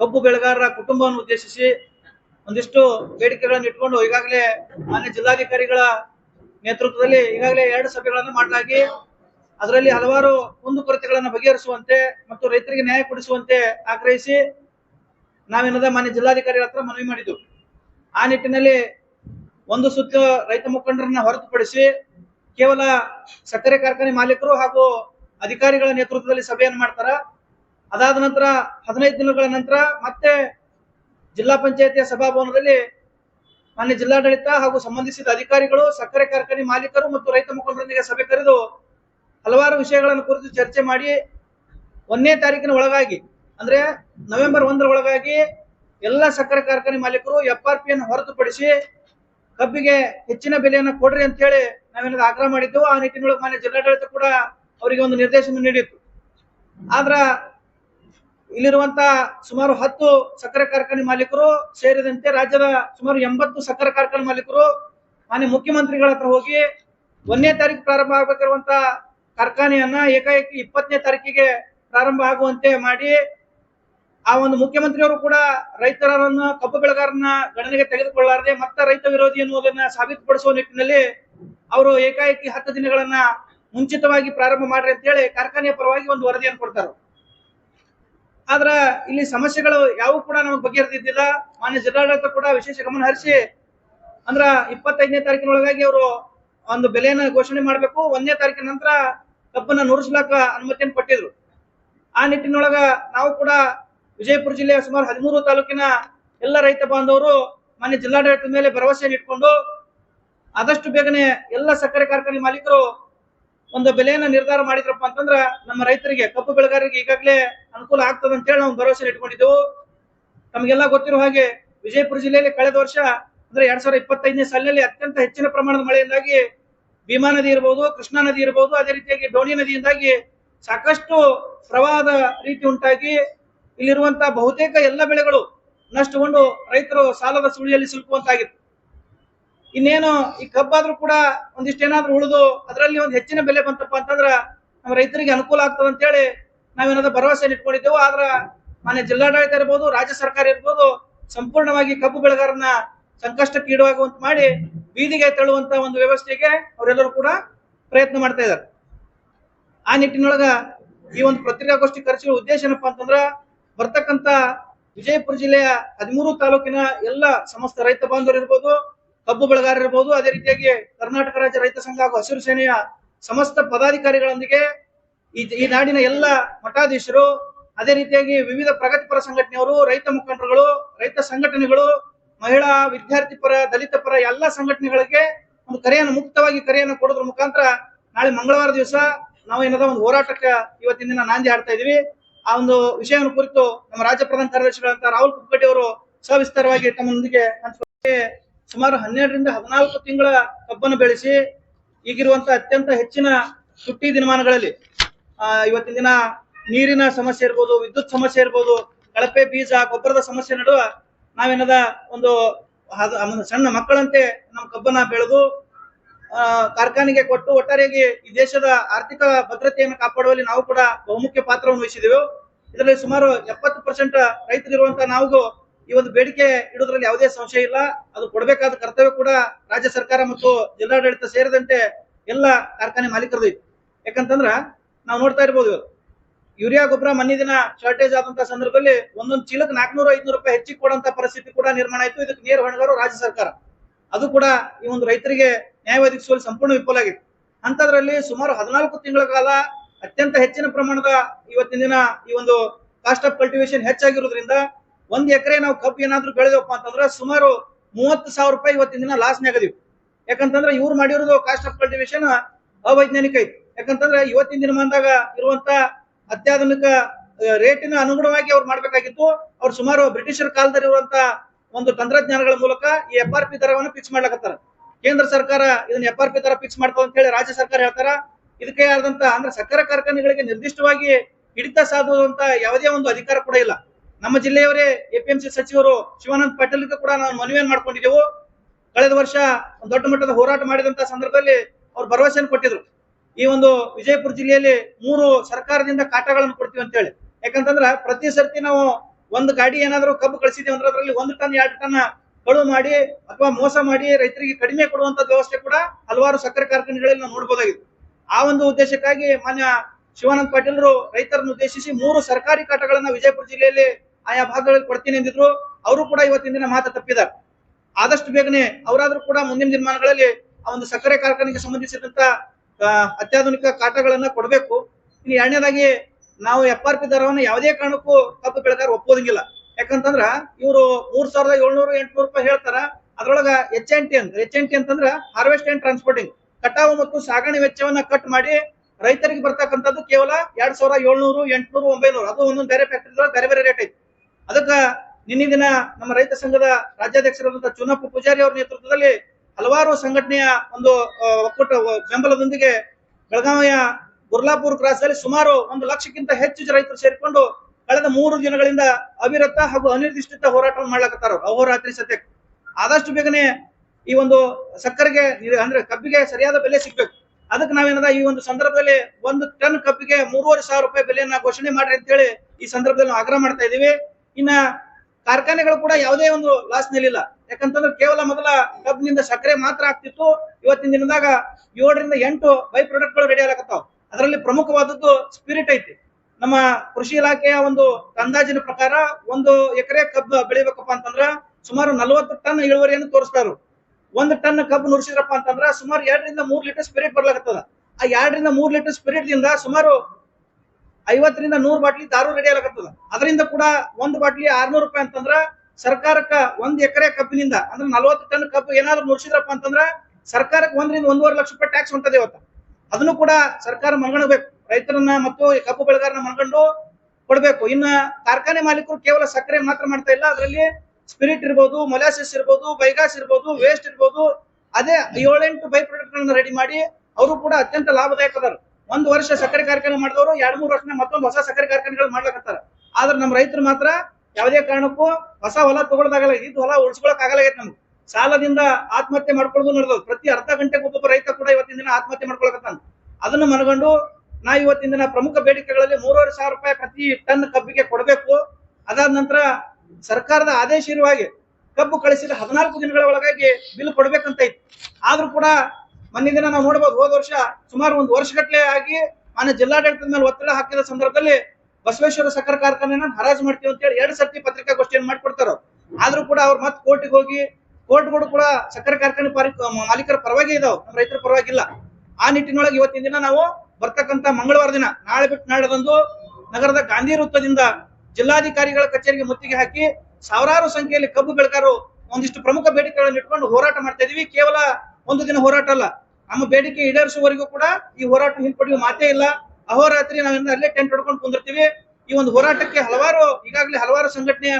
ಕಬ್ಬು ಬೆಳೆಗಾರರ ಕುಟುಂಬವನ್ನು ಉದ್ದೇಶಿಸಿ ಒಂದಿಷ್ಟು ಬೇಡಿಕೆಗಳನ್ನು ಇಟ್ಕೊಂಡು ಈಗಾಗಲೇ ಮಾನ್ಯ ಜಿಲ್ಲಾಧಿಕಾರಿಗಳ ನೇತೃತ್ವದಲ್ಲಿ ಈಗಾಗಲೇ ಎರಡು ಸಭೆಗಳನ್ನು ಮಾಡಲಾಗಿ, ಅದರಲ್ಲಿ ಹಲವಾರು ಕುಂದುಕೊರತೆಗಳನ್ನು ಬಗೆಹರಿಸುವಂತೆ ಮತ್ತು ರೈತರಿಗೆ ನ್ಯಾಯ ಕೊಡಿಸುವಂತೆ ಆಗ್ರಹಿಸಿ ನಾವೇನದ ಮಾನ್ಯ ಜಿಲ್ಲಾಧಿಕಾರಿಗಳ ಹತ್ರ ಮನವಿ ಮಾಡಿದ್ದು. ಆ ನಿಟ್ಟಿನಲ್ಲಿ ಒಂದು ಸುತ್ತು ರೈತ ಮುಖಂಡರನ್ನ ಹೊರತುಪಡಿಸಿ ಕೇವಲ ಸಕ್ಕರೆ ಕಾರ್ಖಾನೆ ಮಾಲೀಕರು ಹಾಗೂ ಅಧಿಕಾರಿಗಳ ನೇತೃತ್ವದಲ್ಲಿ ಸಭೆಯನ್ನು ಮಾಡ್ತಾರ? ಅದಾದ ನಂತರ ಹದಿನೈದು ದಿನಗಳ ನಂತರ ಮತ್ತೆ ಜಿಲ್ಲಾ ಪಂಚಾಯತಿಯ ಸಭಾಭವನದಲ್ಲಿ ಮಾನ್ಯ ಜಿಲ್ಲಾಡಳಿತ ಹಾಗೂ ಸಂಬಂಧಿಸಿದ ಅಧಿಕಾರಿಗಳು, ಸಕ್ಕರೆ ಕಾರ್ಖಾನೆ ಮಾಲೀಕರು ಮತ್ತು ರೈತ ಮುಖಂಡರೊಂದಿಗೆ ಸಭೆ ಕರೆದು ಹಲವಾರು ವಿಷಯಗಳನ್ನು ಕುರಿತು ಚರ್ಚೆ ಮಾಡಿ ಒಂದನೇ ತಾರೀಕಿನ ಒಳಗಾಗಿ, ಅಂದ್ರೆ ನವೆಂಬರ್ ಒಂದರ ಒಳಗಾಗಿ ಎಲ್ಲ ಸಕ್ಕರೆ ಕಾರ್ಖಾನೆ ಮಾಲೀಕರು ಎಫ್ ಆರ್ ಪಿಯನ್ನು ಹೊರತುಪಡಿಸಿ ಕಬ್ಬಿಗೆ ಹೆಚ್ಚಿನ ಬೆಲೆಯನ್ನು ಕೊಡ್ರಿ ಅಂತ ಹೇಳಿ ನಾವೇನಾದ್ರು ಆಗ್ರಹ ಮಾಡಿದ್ದೆವು. ಆ ನಿಟ್ಟಿನೊಳಗೆ ಮಾನ್ಯ ಜಿಲ್ಲಾಡಳಿತ ಕೂಡ ಅವರಿಗೆ ಒಂದು ನಿರ್ದೇಶನ ನೀಡಿತ್ತು. ಆದ್ರ ಇಲ್ಲಿರುವಂತ ಸುಮಾರು ಹತ್ತು ಸಕ್ಕರೆ ಕಾರ್ಖಾನೆ ಮಾಲೀಕರು ಸೇರಿದಂತೆ ರಾಜ್ಯದ ಸುಮಾರು ಎಂಬತ್ತು ಸಕ್ಕರೆ ಕಾರ್ಖಾನೆ ಮಾಲೀಕರು, ಮಾನ್ಯ ಮುಖ್ಯಮಂತ್ರಿಗಳ ಹತ್ರ ಹೋಗಿ ಒಂದನೇ ತಾರೀಕು ಪ್ರಾರಂಭ ಆಗಬೇಕಿರುವಂತಹ ಕಾರ್ಖಾನೆಯನ್ನ ಏಕಾಏಕಿ ಇಪ್ಪತ್ತನೇ ತಾರೀಕಿಗೆ ಪ್ರಾರಂಭ ಆಗುವಂತೆ ಮಾಡಿ ಆ ಒಂದು ಮುಖ್ಯಮಂತ್ರಿಯವರು ಕೂಡ ರೈತರನ್ನ, ಕಬ್ಬು ಬೆಳೆಗಾರನ್ನ ಗಣನೆಗೆ ತೆಗೆದುಕೊಳ್ಳಾರದೆ ಮತ್ತ ರೈತ ವಿರೋಧಿ ಎನ್ನುವುದನ್ನ ಸಾಬೀತುಪಡಿಸುವ ನಿಟ್ಟಿನಲ್ಲಿ ಅವರು ಏಕಾಏಕಿ ಹತ್ತು ದಿನಗಳನ್ನ ಮುಂಚಿತವಾಗಿ ಪ್ರಾರಂಭ ಮಾಡ್ರಿ ಅಂತ ಹೇಳಿ ಕಾರ್ಖಾನೆಯ ಪರವಾಗಿ ಒಂದು ವರದಿಯನ್ನು ಕೊಡ್ತಾರೆ. ಆದ್ರ ಇಲ್ಲಿ ಸಮಸ್ಯೆಗಳು ಯಾವ ಕೂಡ ನಮಗೆ ಬಗೆಹರಿದಿದ್ದಿಲ್ಲ. ಮಾನ್ಯ ಜಿಲ್ಲಾಡಳಿತ ಕೂಡ ವಿಶೇಷ ಗಮನ ಹರಿಸಿ ಅಂದ್ರ ಇಪ್ಪತ್ತೈದನೇ ತಾರೀಕಿನೊಳಗಾಗಿ ಅವರು ಒಂದು ಬೆಲೆಯನ್ನ ಘೋಷಣೆ ಮಾಡಬೇಕು. ಒಂದನೇ ತಾರೀಕಿನ ನಂತರ ಕಬ್ಬನ್ನ ನುರಿಸ್ಲಾಕ ಅನುಮತಿಯನ್ನು ಕೊಟ್ಟಿದ್ರು. ಆ ನಿಟ್ಟಿನೊಳಗ ನಾವು ಕೂಡ ವಿಜಯಪುರ ಜಿಲ್ಲೆಯ ಸುಮಾರು ಹದಿಮೂರು ತಾಲೂಕಿನ ಎಲ್ಲ ರೈತ ಬಾಂಧವರು ಮಾನ್ಯ ಜಿಲ್ಲಾಡಳಿತದ ಮೇಲೆ ಭರವಸೆಯನ್ನು ಇಟ್ಕೊಂಡು ಆದಷ್ಟು ಬೇಗನೆ ಎಲ್ಲ ಸಕ್ಕರೆ ಕಾರ್ಖಾನೆ ಮಾಲೀಕರು ಒಂದು ಬೆಲೆಯನ್ನ ನಿರ್ಧಾರ ಮಾಡಿದ್ರಪ್ಪ ಅಂತಂದ್ರ ನಮ್ಮ ರೈತರಿಗೆ, ಕಬ್ಬು ಬೆಳೆಗಾರರಿಗೆ ಈಗಾಗಲೇ ಅನುಕೂಲ ಆಗ್ತದೆ ಅಂತ ಹೇಳಿ ನಾವು ಭರವಸೆ ಇಟ್ಕೊಂಡಿದ್ದೆವು. ನಮಗೆಲ್ಲ ಗೊತ್ತಿರೋ ಹಾಗೆ ವಿಜಯಪುರ ಜಿಲ್ಲೆಯಲ್ಲಿ ಕಳೆದ ವರ್ಷ ಅಂದ್ರೆ ಎರಡ್ ಸಾವಿರದ ಇಪ್ಪತ್ತೈದನೇ ಸಾಲಿನಲ್ಲಿ ಅತ್ಯಂತ ಹೆಚ್ಚಿನ ಪ್ರಮಾಣದ ಮಳೆಯಿಂದಾಗಿ ಭೀಮಾ ನದಿ ಇರಬಹುದು ಕೃಷ್ಣಾ ನದಿ ಇರಬಹುದು ಅದೇ ರೀತಿಯಾಗಿ ಡೋಣಿ ನದಿಯಿಂದಾಗಿ ಸಾಕಷ್ಟು ಪ್ರವಾಹದ ರೀತಿ ಉಂಟಾಗಿ ಇಲ್ಲಿರುವಂತ ಬಹುತೇಕ ಎಲ್ಲ ಬೆಳೆಗಳು ನಷ್ಟಗೊಂಡು ರೈತರು ಸಾಲದ ಸುಳಿಯಲ್ಲಿ ಸಿಲುಕುವಂತಾಗಿತ್ತು. ಇನ್ನೇನು ಈ ಕಬ್ಬಾದ್ರೂ ಕೂಡ ಒಂದಿಷ್ಟೇನಾದ್ರೂ ಉಳಿದು ಅದರಲ್ಲಿ ಒಂದು ಹೆಚ್ಚಿನ ಬೆಲೆ ಬಂತಪ್ಪ ಅಂತಂದ್ರ ನಮ್ಮ ರೈತರಿಗೆ ಅನುಕೂಲ ಆಗ್ತದೆ ಅಂತ ಹೇಳಿ ನಾವೇನಾದ್ರೂ ಭರವಸೆ ಇಟ್ಕೊಂಡಿದ್ದೆವು. ಆದ್ರ ಮಾನ್ಯ ಜಿಲ್ಲಾಡಳಿತ ಇರ್ಬೋದು, ರಾಜ್ಯ ಸರ್ಕಾರ ಇರ್ಬೋದು ಸಂಪೂರ್ಣವಾಗಿ ಕಬ್ಬು ಬೆಳೆಗಾರನ್ನ ಸಂಕಷ್ಟಕ್ಕೆ ಮಾಡಿ ಬೀದಿಗೆ ತಳ್ಳುವಂತ ಒಂದು ವ್ಯವಸ್ಥೆಗೆ ಅವರೆಲ್ಲರೂ ಕೂಡ ಪ್ರಯತ್ನ ಮಾಡ್ತಾ ಇದ್ದಾರೆ. ಆ ನಿಟ್ಟಿನೊಳಗ ಈ ಒಂದು ಪತ್ರಿಕಾಗೋಷ್ಠಿ ಕರೆಸಿರುವ ಉದ್ದೇಶ ಏನಪ್ಪಾ ಅಂತಂದ್ರ ಬರ್ತಕ್ಕಂತ ವಿಜಯಪುರ ಜಿಲ್ಲೆಯ ಹದಿಮೂರು ತಾಲೂಕಿನ ಎಲ್ಲ ಸಮಸ್ತ ರೈತ ಬಾಂಧವರು ಇರ್ಬೋದು ಕಬ್ಬು ಬೆಳೆಗಾರರಿರ್ಬೋದು ಅದೇ ರೀತಿಯಾಗಿ ಕರ್ನಾಟಕ ರಾಜ್ಯ ರೈತ ಸಂಘ ಹಾಗೂ ಹಸಿರು ಸೇನೆಯ ಸಮಸ್ತ ಪದಾಧಿಕಾರಿಗಳೊಂದಿಗೆ ಈ ನಾಡಿನ ಎಲ್ಲ ಮಠಾಧೀಶರು, ಅದೇ ರೀತಿಯಾಗಿ ವಿವಿಧ ಪ್ರಗತಿಪರ ಸಂಘಟನೆಯವರು, ರೈತ ಮುಖಂಡರುಗಳು, ರೈತ ಸಂಘಟನೆಗಳು, ಮಹಿಳಾ ವಿದ್ಯಾರ್ಥಿ ಪರ, ದಲಿತ ಪರ, ಎಲ್ಲ ಸಂಘಟನೆಗಳಿಗೆ ಒಂದು ಕರೆಯನ್ನು, ಮುಕ್ತವಾಗಿ ಕರೆಯನ್ನು ಕೊಡೋದ್ರ ಮುಖಾಂತರ ನಾಳೆ ಮಂಗಳವಾರ ದಿವಸ ನಾವು ಏನದ ಒಂದು ಹೋರಾಟಕ್ಕೆ ಇವತ್ತಿನ ದಿನ ನಾಂದಿ ಆಡ್ತಾ ಇದೀವಿ ಆ ಒಂದು ವಿಷಯವನ್ನು ಕುರಿತು ನಮ್ಮ ರಾಜ್ಯ ಪ್ರಧಾನ ಕಾರ್ಯದರ್ಶಿಗಳಂತ ರಾಹುಲ್ ಕುಕ್ಕಟ್ಟಿ ಅವರು ಸವಿಸ್ತಾರವಾಗಿ ತಮ್ಮೊಂದಿಗೆ ಸುಮಾರು ಹನ್ನೆರಡರಿಂದ ಹದಿನಾಲ್ಕು ತಿಂಗಳ ಕಬ್ಬನ್ನು ಬೆಳೆಸಿ ಈಗಿರುವಂತ ಅತ್ಯಂತ ಹೆಚ್ಚಿನ ಸುಟ್ಟಿ ದಿನಮಾನಗಳಲ್ಲಿ, ಆ, ಇವತ್ತಿನ ದಿನ ನೀರಿನ ಸಮಸ್ಯೆ ಇರ್ಬೋದು, ವಿದ್ಯುತ್ ಸಮಸ್ಯೆ ಇರ್ಬೋದು, ಕಳಪೆ ಬೀಜ, ಗೊಬ್ಬರದ ಸಮಸ್ಯೆ ನಡುವ ನಾವೇನದ ಒಂದು ಸಣ್ಣ ಮಕ್ಕಳಂತೆ ನಮ್ಮ ಕಬ್ಬನ್ನ ಬೆಳೆದು ಕಾರ್ಖಾನೆಗೆ ಕೊಟ್ಟು ಒಟ್ಟಾರೆಯಾಗಿ ಈ ದೇಶದ ಆರ್ಥಿಕ ಭದ್ರತೆಯನ್ನು ಕಾಪಾಡುವಲ್ಲಿ ನಾವು ಕೂಡ ಬಹುಮುಖ್ಯ ಪಾತ್ರವನ್ನು ವಹಿಸಿದೆವು. ಇದರಲ್ಲಿ ಸುಮಾರು ಎಪ್ಪತ್ತು ಪರ್ಸೆಂಟ್ ರೈತರಿರುವಂತಹ ನಾವು ಈ ಒಂದು ಬೇಡಿಕೆ ಇಡೋದ್ರಲ್ಲಿ ಯಾವುದೇ ಸಂಶಯ ಇಲ್ಲ. ಅದು ಕೊಡಬೇಕಾದ ಕರ್ತವ್ಯ ಕೂಡ ರಾಜ್ಯ ಸರ್ಕಾರ ಮತ್ತು ಜಿಲ್ಲಾಡಳಿತ ಸೇರಿದಂತೆ ಎಲ್ಲ ಕಾರ್ಖಾನೆ ಮಾಲೀಕರದು ಇತ್ತು ಯಾಕಂತಂದ್ರ ನಾವು ನೋಡ್ತಾ ಇರ್ಬೋದು ಯೂರಿಯಾ, ಗೊಬ್ಬರ ಮನ್ನಿ ದಿನ ಶಾರ್ಟೇಜ್ ಆದಂತ ಸಂದರ್ಭದಲ್ಲಿ ಒಂದೊಂದು ಚೀಲಕ್ಕೆ ನಾಲ್ಕನೂರ ಐದ್ನೂರು ರೂಪಾಯಿ ಹೆಚ್ಚಿಗೆ ಕೊಡುವಂತ ಪರಿಸ್ಥಿತಿ ಕೂಡ ನಿರ್ಮಾಣ ಆಯಿತು. ಇದಕ್ಕೆ ನೇರ ಹೊಣೆಗಾರರು ರಾಜ್ಯ ಸರ್ಕಾರ. ಅದು ಕೂಡ ಈ ಒಂದು ರೈತರಿಗೆ ನ್ಯಾಯ ಒದಗಿಸುವಲ್ಲಿ ಸಂಪೂರ್ಣ ವಿಫಲ ಆಗಿದೆ. ಅಂತದ್ರಲ್ಲಿ ಸುಮಾರು ಹದಿನಾಲ್ಕು ತಿಂಗಳ ಕಾಲ ಅತ್ಯಂತ ಹೆಚ್ಚಿನ ಪ್ರಮಾಣದ ಇವತ್ತಿನ ದಿನ ಈ ಒಂದು ಕಾಸ್ಟ್ ಆಫ್ ಕಲ್ಟಿವೇಶನ್ ಹೆಚ್ಚಾಗಿರೋದ್ರಿಂದ ಒಂದ್ ಎಕರೆ ನಾವು ಕಬ್ಬು ಏನಾದ್ರು ಬೆಳೆದವಪ್ಪ ಅಂತಂದ್ರೆ ಸುಮಾರು ಮೂವತ್ತು ಸಾವಿರ ರೂಪಾಯಿ ಇವತ್ತಿನ ದಿನ ಲಾಸ್ ಆಗದಿವಿ. ಯಾಕಂತಂದ್ರೆ ಇವ್ರು ಮಾಡಿರೋದು ಕಾಸ್ಟ್ ಆಫ್ ಕಲ್ಟಿವೇಶನ್ ಅವೈಜ್ಞಾನಿಕ ಐತಿ. ಯಾಕಂತಂದ್ರೆ ಇವತ್ತಿನ ದಿನಮಾನದಾಗ ಇರುವಂತ ಅತ್ಯಾಧುನಿಕ ರೇಟಿನ ಅನುಗುಣವಾಗಿ ಅವ್ರು ಮಾಡ್ಬೇಕಾಗಿತ್ತು. ಅವ್ರು ಸುಮಾರು ಬ್ರಿಟಿಷರ ಕಾಲದಲ್ಲಿ ಇರುವಂತ ಒಂದು ತಂತ್ರಜ್ಞಾನಗಳ ಮೂಲಕ ಈ ಎಫ್ ಆರ್ ಪಿ ದರವನ್ನು ಫಿಕ್ಸ್ ಮಾಡ್ಲಕತ್ತಾರ. ಕೇಂದ್ರ ಸರ್ಕಾರ ಇದನ್ನ ಎಫ್ ಆರ್ ಪಿ ದರ ಫಿಕ್ಸ್ ಮಾಡ್ತಾವ ಅಂತ ಹೇಳಿ ರಾಜ್ಯ ಸರ್ಕಾರ ಹೇಳ್ತಾರ. ಇದಕ್ಕೆ ಆದಂತ ಅಂದ್ರೆ ಸಕ್ಕರೆ ಕಾರ್ಖಾನೆಗಳಿಗೆ ನಿರ್ದಿಷ್ಟವಾಗಿ ಹಿಡಿತ ಸಾಧುವಂತ ಯಾವುದೇ ಒಂದು ಅಧಿಕಾರ ಕೂಡ ಇಲ್ಲ. ನಮ್ಮ ಜಿಲ್ಲೆಯವರೇ ಎಪಿಎಂಸಿ ಸಚಿವರು ಶಿವಾನಂದ ಪಾಟೀಲ್ ಕೂಡ ನಾವು ಮನವಿಯನ್ನು ಮಾಡ್ಕೊಂಡಿದ್ದೆವು. ಕಳೆದ ವರ್ಷ ದೊಡ್ಡ ಮಟ್ಟದ ಹೋರಾಟ ಮಾಡಿದಂತ ಸಂದರ್ಭದಲ್ಲಿ ಅವ್ರು ಭರವಸೆಯನ್ನು ಕೊಟ್ಟಿದ್ರು. ಈ ಒಂದು ವಿಜಯಪುರ ಜಿಲ್ಲೆಯಲ್ಲಿ ಮೂರು ಸರ್ಕಾರದಿಂದ ಕಾಟಗಳನ್ನು ಕೊಡ್ತೀವಿ ಅಂತ ಹೇಳಿ ಯಾಕಂತಂದ್ರ ಪ್ರತಿ ಸರ್ತಿ ನಾವು ಒಂದು ಗಾಡಿ ಏನಾದ್ರು ಕಬ್ಬು ಕಳಿಸಿದೀವಿ ಅಂದ್ರೆ ಅದರಲ್ಲಿ ಒಂದು ಟನ್, ಎರಡು ಟನ್ ಕಳು ಮಾಡಿ ಅಥವಾ ಮೋಸ ಮಾಡಿ ರೈತರಿಗೆ ಕಡಿಮೆ ಕೊಡುವಂತ ವ್ಯವಸ್ಥೆ ಕೂಡ ಹಲವಾರು ಸಕ್ಕರೆ ಕಾರ್ಖಾನೆಗಳಲ್ಲಿ ನಾವು ನೋಡಬಹುದಾಗಿತ್ತು ಆ ಒಂದು ಉದ್ದೇಶಕ್ಕಾಗಿ ಮಾನ್ಯ ಶಿವಾನಂದ ಪಾಟೀಲ್ರು ರೈತರನ್ನು ಉದ್ದೇಶಿಸಿ ಮೂರು ಸರ್ಕಾರಿ ಕಾಟಗಳನ್ನ ವಿಜಯಪುರ ಜಿಲ್ಲೆಯಲ್ಲಿ ಆಯಾ ಭಾಗಗಳಲ್ಲಿ ಕೊಡ್ತೀನಿ ಎಂದಿದ್ರು ಅವರು ಕೂಡ ಇವತ್ತಿನ ದಿನ ಮಾತು ತಪ್ಪಿದ್ದಾರೆ ಆದಷ್ಟು ಬೇಗನೆ ಅವರಾದ್ರೂ ಕೂಡ ಮುಂದಿನ ದಿನಮಾನಗಳಲ್ಲಿ ಆ ಒಂದು ಸಕ್ಕರೆ ಕಾರ್ಖಾನೆಗೆ ಸಂಬಂಧಿಸಿದಂತ ಅತ್ಯಾಧುನಿಕ ಕಾಟಗಳನ್ನ ಕೊಡಬೇಕು. ಇನ್ನು ಎರಡನೇದಾಗಿ ನಾವು ಎಫ್ ಆರ್ ಪಿ ದರವನ್ನು ಯಾವುದೇ ಕಾರಣಕ್ಕೂ ಕಬ್ಬು ಬೆಳೆಗಾರ ಒಪ್ಪೋದಂಗಿಲ್ಲ ಯಾಕಂತಂದ್ರ ಇವರು ಮೂರ್ ಸಾವಿರದ ಏಳ್ನೂರು, ಎಂಟ್ನೂರು ರೂಪಾಯಿ ಹೇಳ್ತಾರ, ಅದ್ರೊಳಗ ಎಚ್ ಎನ್ ಟಿ ಅಂತ ಎಚ್ ಎನ್ ಟಿ ಅಂತಂದ್ರ ಹಾರ್ವೆಸ್ಟ್ ಅಂಡ್ ಟ್ರಾನ್ಸ್ಪೋರ್ಟಿಂಗ್ ಕಟಾವು ಮತ್ತು ಸಾಗಣೆ ವೆಚ್ಚವನ್ನ ಕಟ್ ಮಾಡಿ ರೈತರಿಗೆ ಬರ್ತಕ್ಕಂಥದ್ದು ಕೇವಲ ಎರಡ್ ಸಾವಿರದ ಏಳ್ನೂರು, ಎಂಟ್ನೂರು, ಒಂಬೈನೂರು. ಅದು ಒಂದೊಂದು ಬೇರೆ ಫ್ಯಾಕ್ಟರಿ ಬೇರೆ ಬೇರೆ ರೇಟ್ ಐತಿ. ಅದಕ್ಕ ನಿನ್ನೆ ದಿನ ನಮ್ಮ ರೈತ ಸಂಘದ ರಾಜ್ಯಾಧ್ಯಕ್ಷರಾದಂತಹ ಚುನಪ್ಪ ಪೂಜಾರಿ ಅವರ ನೇತೃತ್ವದಲ್ಲಿ ಹಲವಾರು ಸಂಘಟನೆಯ ಒಂದು ಒಕ್ಕೂಟ ಬೆಂಬಲದೊಂದಿಗೆ ಬೆಳಗಾವಿಯ ಗುರ್ಲಾಪುರ್ ಕ್ರಾಸ್ ಅಲ್ಲಿ ಸುಮಾರು ಒಂದು ಲಕ್ಷಕ್ಕಿಂತ ಹೆಚ್ಚು ರೈತರು ಸೇರಿಕೊಂಡು ಕಳೆದ ಮೂರು ದಿನಗಳಿಂದ ಅವಿರತ ಹಾಗೂ ಅನಿರ್ದಿಷ್ಟಿತ ಹೋರಾಟವನ್ನು ಮಾಡ್ಲಾಕತ್ತಾರ ಅಹೋರಾತ್ರಿ ಸತ್ಯ ಆದಷ್ಟು ಬೇಗನೆ ಈ ಒಂದು ಸಕ್ಕರೆಗೆ, ಅಂದ್ರೆ ಕಬ್ಬಿಗೆ ಸರಿಯಾದ ಬೆಲೆ ಸಿಗ್ಬೇಕು. ಅದಕ್ಕೆ ನಾವೇನದ, ಈ ಒಂದು ಸಂದರ್ಭದಲ್ಲಿ ಒಂದು ಟನ್ ಕಬ್ಬಿಗೆ ಮೂರುವರೆ ಸಾವಿರ ರೂಪಾಯಿ ಬೆಲೆಯನ್ನ ಘೋಷಣೆ ಮಾಡ್ರಿ ಅಂತ ಹೇಳಿ ಈ ಸಂದರ್ಭದಲ್ಲಿ ಆಗ್ರಹ ಮಾಡ್ತಾ ಇದೀವಿ ಇನ್ನ ಕಾರ್ಖಾನೆಗಳು ಕೂಡ ಯಾವುದೇ ಒಂದು ಲಾಸ್ ನಿಲ್ಲಿಲ್ಲ. ಯಾಕಂತಂದ್ರೆ ಕೇವಲ ಮೊದಲ ಕಬ್ಬಿನಿಂದ ಸಕ್ಕರೆ ಮಾತ್ರ ಆಗ್ತಿತ್ತು. ಇವತ್ತಿನ ದಿನದಾಗ ಏಳರಿಂದ ಎಂಟು ಬೈ ಪ್ರಾಡಕ್ಟ್ಗಳು ರೆಡಿ ಆಗಕತ್ತಾವ. ಅದರಲ್ಲಿ ಪ್ರಮುಖವಾದದ್ದು ಸ್ಪಿರಿಟ್ ಐತಿ. ನಮ್ಮ ಕೃಷಿ ಇಲಾಖೆಯ ಒಂದು ಅಂದಾಜಿನ ಪ್ರಕಾರ ಒಂದು ಎಕರೆ ಕಬ್ಬು ಬೆಳಿಬೇಕಪ್ಪ ಅಂತಂದ್ರ ಸುಮಾರು ನಲವತ್ತು ಟನ್ ಇಳುವರಿಯನ್ನು ತೋರಿಸ್ತಾರು. ಒಂದು ಟನ್ ಕಬ್ಬು ನುರಿಸಿದ್ರಪ್ಪ ಅಂತಂದ್ರ ಸುಮಾರು ಎರಡರಿಂದ ಮೂರ್ ಲೀಟರ್ ಸ್ಪಿರಿಟ್ ಬರ್ಲಾಗತ್ತದ ಆ ಎರಡರಿಂದ ಮೂರ್ ಲೀಟರ್ ಸ್ಪಿರಿಟ್ ದಿಂದ ಸುಮಾರು ಐವತ್ತರಿಂದ ನೂರು ಬಾಟ್ಲಿ ದಾರು ರೆಡಿ ಆಗತ್ತದ ಅದರಿಂದ ಕೂಡ ಒಂದು ಬಾಟ್ಲಿ ಆರ್ನೂರು ರೂಪಾಯಿ ಅಂತಂದ್ರ ಸರ್ಕಾರಕ್ಕ ಒಂದ್ ಎಕರೆ ಕಬ್ಬಿನಿಂದ, ಅಂದ್ರೆ ನಲವತ್ತು ಟನ್ ಕಬ್ಬು ಏನಾದ್ರು ಮುರ್ಸಿದ್ರಪ್ಪ ಅಂತಂದ್ರ ಸರ್ಕಾರಕ್ಕೆ ಒಂದರಿಂದ ಒಂದೂವರೆ ಲಕ್ಷ ರೂಪಾಯಿ ಟ್ಯಾಕ್ಸ್ ಹೊಂಟದೆ ಇವತ್ತು. ಅದನ್ನು ಕೂಡ ಸರ್ಕಾರ ಮನಗಣಬೇಕು ರೈತರನ್ನ ಮತ್ತು ಕಬ್ಬು ಬೆಳೆಗಾರನ ಮನಗಂಡು ಕೊಡ್ಬೇಕು. ಇನ್ನ ಕಾರ್ಖಾನೆ ಮಾಲೀಕರು ಕೇವಲ ಸಕ್ಕರೆ ಮಾತ್ರ ಮಾಡ್ತಾ ಇಲ್ಲ. ಅದರಲ್ಲಿ ಸ್ಪಿರಿಟ್ ಇರ್ಬೋದು ಮೊಲಾಸಿಸ್ ಇರ್ಬೋದು ಬೈಗಾಸ್ ಇರ್ಬೋದು ವೇಸ್ಟ್ ಇರ್ಬೋದು, ಅದೇ ಏಳೆಂಟು ಬೈ ಪ್ರಾಡಕ್ಟ್ ಗಳನ್ನ ರೆಡಿ ಮಾಡಿ, ಅವರು ಕೂಡ ಅತ್ಯಂತ ಲಾಭದಾಯಕ ಅದಾರ ಒಂದು ವರ್ಷ ಸಕ್ಕರೆ ಕಾರ್ಖಾನೆ ಮಾಡಿದವರು, ಎರಡ್ ಮೂರು ವರ್ಷ ಮತ್ತೊಂದು ಹೊಸ ಸಕ್ಕರೆ ಕಾರ್ಖಾನೆಗಳು ಮಾಡ್ಲಕತ್ತಾರ. ಆದ್ರೆ ನಮ್ಮ ರೈತರು ಮಾತ್ರ ಯಾವುದೇ ಕಾರಣಕ್ಕೂ ಹೊಸ ಹೊಲ ತಗೊಳ್ದಾಗಲ್ಲ ಇದು ಹೊಲ ಉಳಿಸ್ಕೊಳಕ್ ಆಗಲ್ಲ ನಮ್ಗೆ. ಸಾಲದಿಂದ ಆತ್ಮಹತ್ಯೆ ಮಾಡ್ಕೊಳ್ಳೋದು ನಡೆದವು ಪ್ರತಿ ಅರ್ಧ ಗಂಟೆಗೆ ಒಬ್ಬೊಬ್ಬ ರೈತ ಕೂಡ ಇವತ್ತಿನ ದಿನ ಆತ್ಮಹತ್ಯೆ ಮಾಡ್ಕೊಳಕತ್ತಾನ. ಅದನ್ನು ಮನಗಂಡು ನಾ ಇವತ್ತಿನ ದಿನ ಪ್ರಮುಖ ಬೇಡಿಕೆಗಳಲ್ಲಿ ಮೂರುವರೆ ಸಾವಿರ ರೂಪಾಯಿ ಪ್ರತಿ ಟನ್ ಕಬ್ಬಿಗೆ ಕೊಡಬೇಕು. ಅದಾದ ನಂತರ ಸರ್ಕಾರದ ಆದೇಶ ಇರುವ ಹಾಗೆ ಕಬ್ಬು ಕಳಿಸಿದ ಹದಿನಾಲ್ಕು ದಿನಗಳ ಒಳಗಾಗಿ ಬಿಲ್ ಕೊಡ್ಬೇಕಂತ ಇತ್ತು. ಆದ್ರೂ ಕೂಡ ಮೊನ್ನೆ ದಿನ ನಾವು ನೋಡಬಹುದು ಹೋದ ವರ್ಷ ಸುಮಾರು ಒಂದು ವರ್ಷಗಟ್ಟಲೆ ಆಗಿ ಮಾನ್ಯ ಜಿಲ್ಲಾಡಳಿತದ ಮೇಲೆ ಒತ್ತಡ ಹಾಕಿದ ಸಂದರ್ಭದಲ್ಲಿ ಬಸವೇಶ್ವರ ಸಕ್ಕರೆ ಕಾರ್ಖಾನೆನ ಹರಾಜು ಮಾಡ್ತೀವಿ ಅಂತ ಹೇಳಿ ಎರಡು ಸರ್ತಿ ಪತ್ರಿಕಾಗೋಷ್ಠಿಯನ್ನು ಮಾಡ್ಕೊಡ್ತಾರ? ಆದ್ರೂ ಕೂಡ ಅವ್ರು ಮತ್ತೆ ಕೋರ್ಟಿಗೆ ಹೋಗಿ, ಕೋರ್ಟ್ಗಳು ಕೂಡ ಸಕ್ಕರೆ ಕಾರ್ಖಾನೆ ಮಾಲೀಕರ ಪರವಾಗಿ ಇದಾವೆ, ನಮ್ಮ ರೈತರ ಪರವಾಗಿಲ್ಲ. ಆ ನಿಟ್ಟಿನೊಳಗೆ ಇವತ್ತಿನ ದಿನ ನಾವು ಬರ್ತಕ್ಕಂತ ಮಂಗಳವಾರ ದಿನ, ನಾಳೆ ಬಿಟ್ಟು ನಾಳೆದಂದು ನಗರದ ಗಾಂಧಿ ವೃತ್ತದಿಂದ ಜಿಲ್ಲಾಧಿಕಾರಿಗಳ ಕಚೇರಿಗೆ ಮುತ್ತಿಗೆ ಹಾಕಿ ಸಾವಿರಾರು ಸಂಖ್ಯೆಯಲ್ಲಿ ಕಬ್ಬು ಬೆಳೆಗಾರರು ಒಂದಿಷ್ಟು ಪ್ರಮುಖ ಬೇಡಿಕೆಗಳನ್ನು ಇಟ್ಕೊಂಡು ಹೋರಾಟ ಮಾಡ್ತಾ ಇದೀವಿ. ಕೇವಲ ಒಂದು ದಿನ ಹೋರಾಟ ಅಲ್ಲ. ನಮ್ಮ ಬೇಡಿಕೆ ಈಡೇರಿಸುವವರೆಗೂ ಕೂಡ ಈ ಹೋರಾಟ ಹಿಂಪಡೆಯುವ ಮಾತೇ ಇಲ್ಲ. ಅಹೋರಾತ್ರಿ ನಾವಿಂದ ಅಲ್ಲೇ ಟೆಂಟ್ ಹೊಡ್ಕೊಂಡು ಕುಂದಿರ್ತೀವಿ. ಈ ಒಂದು ಹೋರಾಟಕ್ಕೆ ಹಲವಾರು, ಈಗಾಗಲೇ ಹಲವಾರು ಸಂಘಟನೆಯ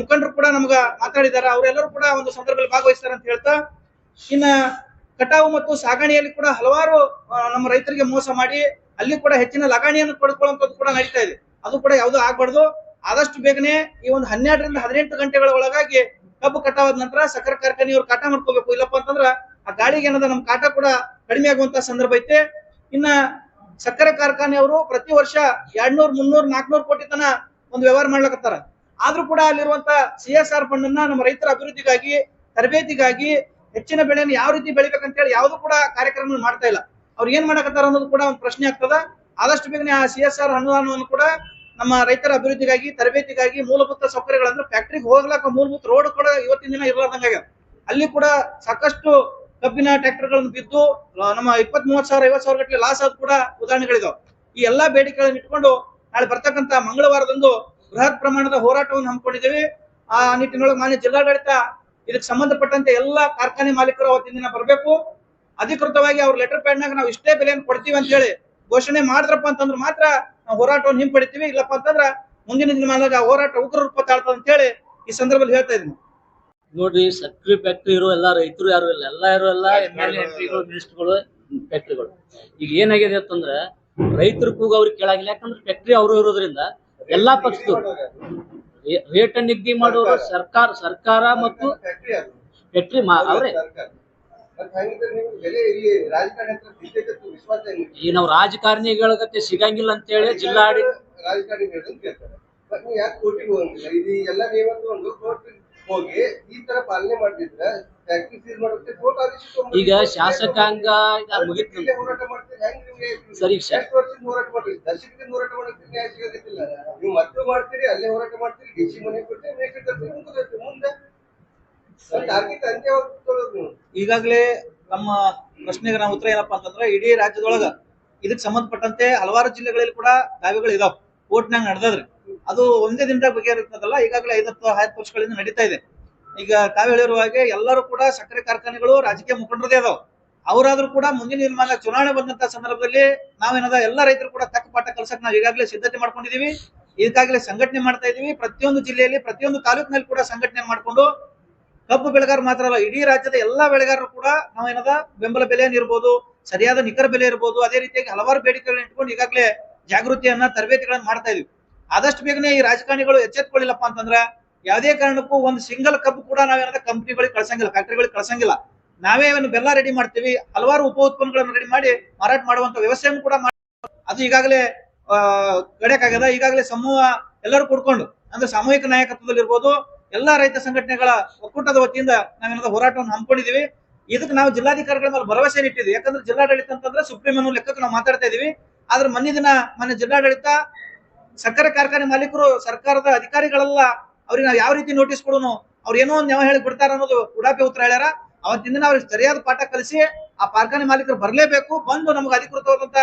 ಮುಖಂಡರು ಕೂಡ ನಮ್ಗ ಮಾತಾಡಿದ್ದಾರೆ. ಅವರೆಲ್ಲರೂ ಕೂಡ ಒಂದು ಸಂದರ್ಭದಲ್ಲಿ ಭಾಗವಹಿಸ್ತಾರೆ ಅಂತ ಹೇಳ್ತಾ, ಇನ್ನ ಕಟಾವು ಮತ್ತು ಸಾಗಣೆಯಲ್ಲಿ ಕೂಡ ಹಲವಾರು ನಮ್ಮ ರೈತರಿಗೆ ಮೋಸ ಮಾಡಿ, ಅಲ್ಲಿ ಕೂಡ ಹೆಚ್ಚಿನ ಲಗಾಣಿಯನ್ನು ಪಡೆದುಕೊಳ್ಳುವಂಥದ್ದು ಕೂಡ ನಡೀತಾ ಇದೆ. ಅದು ಕೂಡ ಯಾವುದು ಆಗ್ಬಾರ್ದು. ಆದಷ್ಟು ಬೇಗನೆ ಈ ಒಂದು ಹನ್ನೆರಡರಿಂದ ಹದಿನೆಂಟು ಗಂಟೆಗಳ ಒಳಗಾಗಿ ಕಬ್ಬು ಕಟಾವಾದ ನಂತರ ಸಕ್ಕರೆ ಕಾರ್ಖಾನೆಯವರು ಕಾಟ ಮಾಡ್ಕೋಬೇಕು. ಇಲ್ಲಪ್ಪ ಅಂತಂದ್ರ ಆ ಗಾಳಿಗೆ ಏನದ ನಮ್ ಕಾಟ ಕೂಡ ಕಡಿಮೆ ಆಗುವಂತ ಸಂದರ್ಭ ಐತೆ. ಇನ್ನ ಸಕ್ಕರೆ ಕಾರ್ಖಾನೆಯವರು ಪ್ರತಿ ವರ್ಷ ಎರಡ್ನೂರ್, ಮುನ್ನೂರ್ ನಾಲ್ಕನೂರ್ ಕೋಟಿ ತನ ಒಂದು ವ್ಯವಹಾರ ಮಾಡ್ಲಕತ್ತಾರ. ಆದ್ರೂ ಕೂಡ ಅಲ್ಲಿರುವಂತ ಸಿ ಎಸ್ ಆರ್ ಫಂಡ್ ಅನ್ನ ನಮ್ಮ ರೈತರ ಅಭಿವೃದ್ಧಿಗಾಗಿ, ತರಬೇತಿಗಾಗಿ, ಹೆಚ್ಚಿನ ಬೆಳೆಯನ್ನು ಯಾವ ರೀತಿ ಬೆಳಿಬೇಕಂತ ಹೇಳಿ ಯಾವುದು ಕೂಡ ಕಾರ್ಯಕ್ರಮ ಮಾಡ್ತಾ ಇಲ್ಲ. ಅವ್ರು ಏನ್ ಮಾಡಕತ್ತಾರ ಅನ್ನೋದು ಕೂಡ ಒಂದು ಪ್ರಶ್ನೆ ಆಗ್ತದ. ಆದಷ್ಟು ಬೇಗನೆ ಆ ಸಿ ಎಸ್ ಆರ್ ಅನುದಾನವನ್ನು ಕೂಡ ನಮ್ಮ ರೈತರ ಅಭಿವೃದ್ಧಿಗಾಗಿ, ತರಬೇತಿಗಾಗಿ ಮೂಲಭೂತ ಸೌಕರ್ಯಗಳಂದ್ರೆ ಫ್ಯಾಕ್ಟ್ರಿಗೆ ಹೋಗ್ಲಾಕ ಮೂಲಭೂತ ರೋಡ್ ಕೂಡ ಇವತ್ತಿನ ದಿನ ಇರಲಾರ್ದಂಗ ಅಲ್ಲಿ ಕೂಡ ಸಾಕಷ್ಟು ಕಬ್ಬಿನ ಟ್ರ್ಯಾಕ್ಟರ್ಗಳನ್ನು ಬಿದ್ದು ನಮ್ಮ ಇಪ್ಪತ್ ಮೂವತ್ ಸಾವಿರ ಐವತ್ ಸಾವಿರ ಗಟ್ಟಲೆ ಲಾಸ್ ಆದ ಕೂಡ ಉದಾಹರಣೆಗಳಿದಾವೆ. ಈ ಎಲ್ಲಾ ಬೇಡಿಕೆಗಳನ್ನು ಇಟ್ಕೊಂಡು ನಾಳೆ ಬರ್ತಕ್ಕಂತ ಮಂಗಳವಾರದಂದು ಬೃಹತ್ ಪ್ರಮಾಣದ ಹೋರಾಟವನ್ನು ಹಮ್ಮಿಕೊಂಡಿದ್ದೇವೆ. ಆ ನಿಟ್ಟಿನೊಳಗೆ ಮಾನ್ಯ ಜಿಲ್ಲಾಡಳಿತ ಇದಕ್ಕೆ ಸಂಬಂಧಪಟ್ಟಂತೆ ಎಲ್ಲಾ ಕಾರ್ಖಾನೆ ಮಾಲೀಕರು ಅವತ್ತಿನ ದಿನ ಬರಬೇಕು. ಅಧಿಕೃತವಾಗಿ ಅವ್ರ ಲೆಟರ್ ಪ್ಯಾಡ್ ನಾಗ ನಾವು ಇಷ್ಟೇ ಬೆಲೆಯನ್ನು ಕೊಡ್ತೀವಿ ಅಂತ ಹೇಳಿ ಘೋಷಣೆ ಮಾಡಿದ್ರಪ್ಪ ಅಂತಂದ್ರೆ ಮಾತ್ರ ನಾವು ಹೋರಾಟವನ್ನು ಹಿಂಪಡಿತೀವಿ. ಇಲ್ಲಪ್ಪ ಅಂತಂದ್ರ ಮುಂದಿನ ದಿನಮಾನದಾಗ ಹೋರಾಟ ಉಗ್ರ ರೂಪ ತಾಳ್ತದೆ ಅಂತ ಹೇಳಿ ಈ ಸಂದರ್ಭದಲ್ಲಿ ಹೇಳ್ತಾ ಇದ್ದೀನಿ. ನೋಡ್ರಿ, ಸಕ್ರಿ ಫ್ಯಾಕ್ಟ್ರಿ ಇರೋ ಎಲ್ಲ ರೈತರು ಯಾರು ಇಲ್ಲ. ಎಲ್ಲ ಇರೋ ಎಲ್ಲ ಎಂ ಎಲ್ ಫ್ಯಾಕ್ಟ್ರಿಗಳು ಈಗ ಏನಾಗಿದೆ ಅಂತಂದ್ರೆ, ರೈತರ ಕೂಗ ಅವ್ರಿಗೆ ಕೇಳಾಗಿಲ್ಲ. ಯಾಕಂದ್ರೆ ಫ್ಯಾಕ್ಟ್ರಿ ಅವರು ಇರೋದ್ರಿಂದ ಎಲ್ಲಾ ಪಕ್ಷದವರು ರೇಟ್ ನಿಗದಿ ಮಾಡೋರು ಸರ್ಕಾರ ಸರ್ಕಾರ ಮತ್ತು ಫ್ಯಾಕ್ಟ್ರಿ ಅವ್ರೆ. ಈ ನಾವು ರಾಜಕಾರಣಿಗಳ ಗತೆ ಸಿಗಂಗಿಲ್ಲ ಅಂತ ಹೇಳಿ ಜಿಲ್ಲಾಡಿ ರಾಜಕಾರಣಿ ಹೋಗಿ ಈ ತರ ಪಾಲನೆ ಮಾಡಿದ್ರೆ ಫ್ಯಾಕ್ಟ್ರಿ ಸೀಲ್ ಮಾಡುತ್ತೆ ಕೋರ್ಟ್ ಆದೇಶ ಈಗ ಶಾಸಕಾಂಗ ಮುಗಿತು. ಇಲ್ಲೇ ಹೋರಾಟ ಮಾಡ್ತೀರಿ ಹೆಂಗ್ ನಿಮ್ಗೆ ಸರಿ, ಎಷ್ಟು ವರ್ಷದಿಂದ ಹೋರಾಟ ಮಾಡ್ತೀರಿ? ದಶಕದಿಂದ ಹೋರಾಟ ಮಾಡಕ್ಕೆ ನ್ಯಾಯ ಸಿಗೋದಿಲ್ಲ ನೀವು ಮತ್ತೆ ಮಾಡ್ತೀರಿ ಅಲ್ಲೇ ಹೋರಾಟ ಮಾಡ್ತೀರಿ ಡಿ ಸಿ ಮನೆ ಕೊಡ್ತೀರಿ ಮಿನಿಸ್ಟರ್ ತರ್ತೀರಿ ಮುಂದೆ. ನೀವು. ಈಗಾಗಲೇ ನಮ್ಮ ಪ್ರಶ್ನೆಗೆ ನಾವು ಉತ್ತರ ಏನಪ್ಪಾ ಅಂತಂದ್ರೆ ಇಡೀ ರಾಜ್ಯದೊಳಗ ಇದಕ್ಕೆ ಸಂಬಂಧಪಟ್ಟಂತೆ ಹಲವಾರು ಜಿಲ್ಲೆಗಳಲ್ಲಿ ಕೂಡ ದಾವೆಗಳು ಇದಾವ್. ಕೋರ್ಟ್ನಾಗ ನಡೆದದ್ರಿ. ಅದು ಒಂದೇ ದಿನದಾಗ ಬಗೆಹರಿತದಲ್ಲ ಈಗಾಗಲೇ ಐದತ್ತು ಹತ್ತು ವರ್ಷಗಳಿಂದ ನಡೀತಾ ಇದೆ. ಈಗ ತಾವು ಹೇಳಿರುವ ಹಾಗೆ ಎಲ್ಲರೂ ಕೂಡ ಸಕ್ಕರೆ ಕಾರ್ಖಾನೆಗಳು ರಾಜಕೀಯ ಮುಖಂಡರದೇ ಅದಾವ. ಅವರಾದ್ರೂ ಕೂಡ ಮುಂದಿನ ನಿರ್ಮಾಣ ಚುನಾವಣೆ ಬಂದಂತ ಸಂದರ್ಭದಲ್ಲಿ ನಾವೇನದ ಎಲ್ಲ ರೈತರು ಕೂಡ ತಕ್ಕ ಪಾಠ ಕಲ್ಸಕ್ ನಾವು ಈಗಾಗಲೇ ಸಿದ್ಧತೆ ಮಾಡ್ಕೊಂಡಿದೀವಿ. ಈಗಾಗಲೇ ಸಂಘಟನೆ ಮಾಡ್ತಾ ಇದೀವಿ. ಪ್ರತಿಯೊಂದು ಜಿಲ್ಲೆಯಲ್ಲಿ, ಪ್ರತಿಯೊಂದು ತಾಲೂಕಿನಲ್ಲಿ ಕೂಡ ಸಂಘಟನೆ ಮಾಡ್ಕೊಂಡು ಕಬ್ಬು ಬೆಳೆಗಾರ ಮಾತ್ರ ಅಲ್ಲ, ಇಡೀ ರಾಜ್ಯದ ಎಲ್ಲಾ ಬೆಳೆಗಾರರು ಕೂಡ ನಾವೇನದ ಬೆಂಬಲ ಬೆಲೆ ಇರ್ಬೋದು, ಸರಿಯಾದ ನಿಖರ ಬೆಲೆ ಇರ್ಬೋದು, ಅದೇ ರೀತಿಯಾಗಿ ಹಲವಾರು ಬೇಡಿಕೆಗಳನ್ನ ಇಟ್ಕೊಂಡು ಈಗಾಗಲೇ ಜಾಗೃತಿಯನ್ನ ತರಬೇತಿಗಳನ್ನ ಮಾಡ್ತಾ ಇದೀವಿ. ಆದಷ್ಟು ಬೇಗನೆ ಈ ರಾಜಕಾರಣಿಗಳು ಎಚ್ಚೆತ್ಕೊಳ್ಳಿಲ್ಲಪ್ಪ ಅಂತಂದ್ರೆ ಯಾವುದೇ ಕಾರಣಕ್ಕೂ ಒಂದು ಸಿಂಗಲ್ ಕಪ್ ಕೂಡ ನಾವೇನಾದ್ರೆ ಕಂಪ್ನಿಗಳಿಗೆ ಕಳ್ಸಂಗಿಲ್ಲ, ಫ್ಯಾಕ್ಟರಿಗಳಿಗೆ ಕಳ್ಸಂಗಿಲ್ಲ. ನಾವೇ ಬೆಲ್ಲ ರೆಡಿ ಮಾಡ್ತೀವಿ, ಹಲವಾರು ಉಪ ಉತ್ಪನ್ನಗಳನ್ನು ರೆಡಿ ಮಾಡಿ ಮಾರಾಟ ಮಾಡುವಂತ ವ್ಯವಸ್ಥೆಯನ್ನು ಕೂಡ ಮಾಡಿ ಅದು ಈಗಾಗಲೇ ಕಡೆಕಾಗದ ಈಗಾಗಲೇ ಸಮೂಹ ಎಲ್ಲರೂ ಕೂಡ್ಕೊಂಡು, ಅಂದ್ರೆ ಸಾಮೂಹಿಕ ನಾಯಕತ್ವದಲ್ಲಿ ಇರ್ಬೋದು ಎಲ್ಲಾ ರೈತ ಸಂಘಟನೆಗಳ ಒಕ್ಕೂಟದ ವತಿಯಿಂದ ನಾವೇನಾದ್ರು ಹೋರಾಟವನ್ನು ಹಮ್ಮಿಕೊಂಡಿದೀವಿ ಇದಕ್ಕೆ ನಾವು ಜಿಲ್ಲಾಧಿಕಾರಿಗಳ ಮೇಲೆ ಭರವಸೆ ಇಟ್ಟಿದ್ವಿ ಯಾಕಂದ್ರೆ ಜಿಲ್ಲಾಡಳಿತ ಅಂತಂದ್ರೆ ಸುಪ್ರೀಂ ಅನ್ನೋ ಲೆಕ್ಕಕ್ಕೆ ನಾವು ಮಾತಾಡ್ತಾ ಇದೀವಿ ಆದ್ರೆ ಮೊನ್ನೆ ದಿನ ಮೊನ್ನೆ ಜಿಲ್ಲಾಡಳಿತ ಸಕ್ಕರೆ ಕಾರ್ಖಾನೆ ಮಾಲೀಕರು ಸರ್ಕಾರದ ಅಧಿಕಾರಿಗಳೆಲ್ಲ ಅವ್ರಿಗೆ ನಾವು ಯಾವ ರೀತಿ ನೋಟಿಸ್ ಕೊಡೋನು ಅವ್ರು ಏನೋ ಒಂದು ಯಾವ ಹೇಳಿ ಬಿಡ್ತಾರ ಅನ್ನೋದು ಉಡಾಪಿ ಉತ್ತರ ಹೇಳ್ಯಾರ. ಅವತ್ತಿಂದ ಅವ್ರಿಗೆ ಸರಿಯಾದ ಪಾಠ ಕಲಿಸಿ ಆ ಕಾರ್ಖಾನೆ ಮಾಲೀಕರು ಬರಲೇಬೇಕು ಬಂದು ನಮ್ಗೆ ಅಧಿಕೃತವಾದಂತ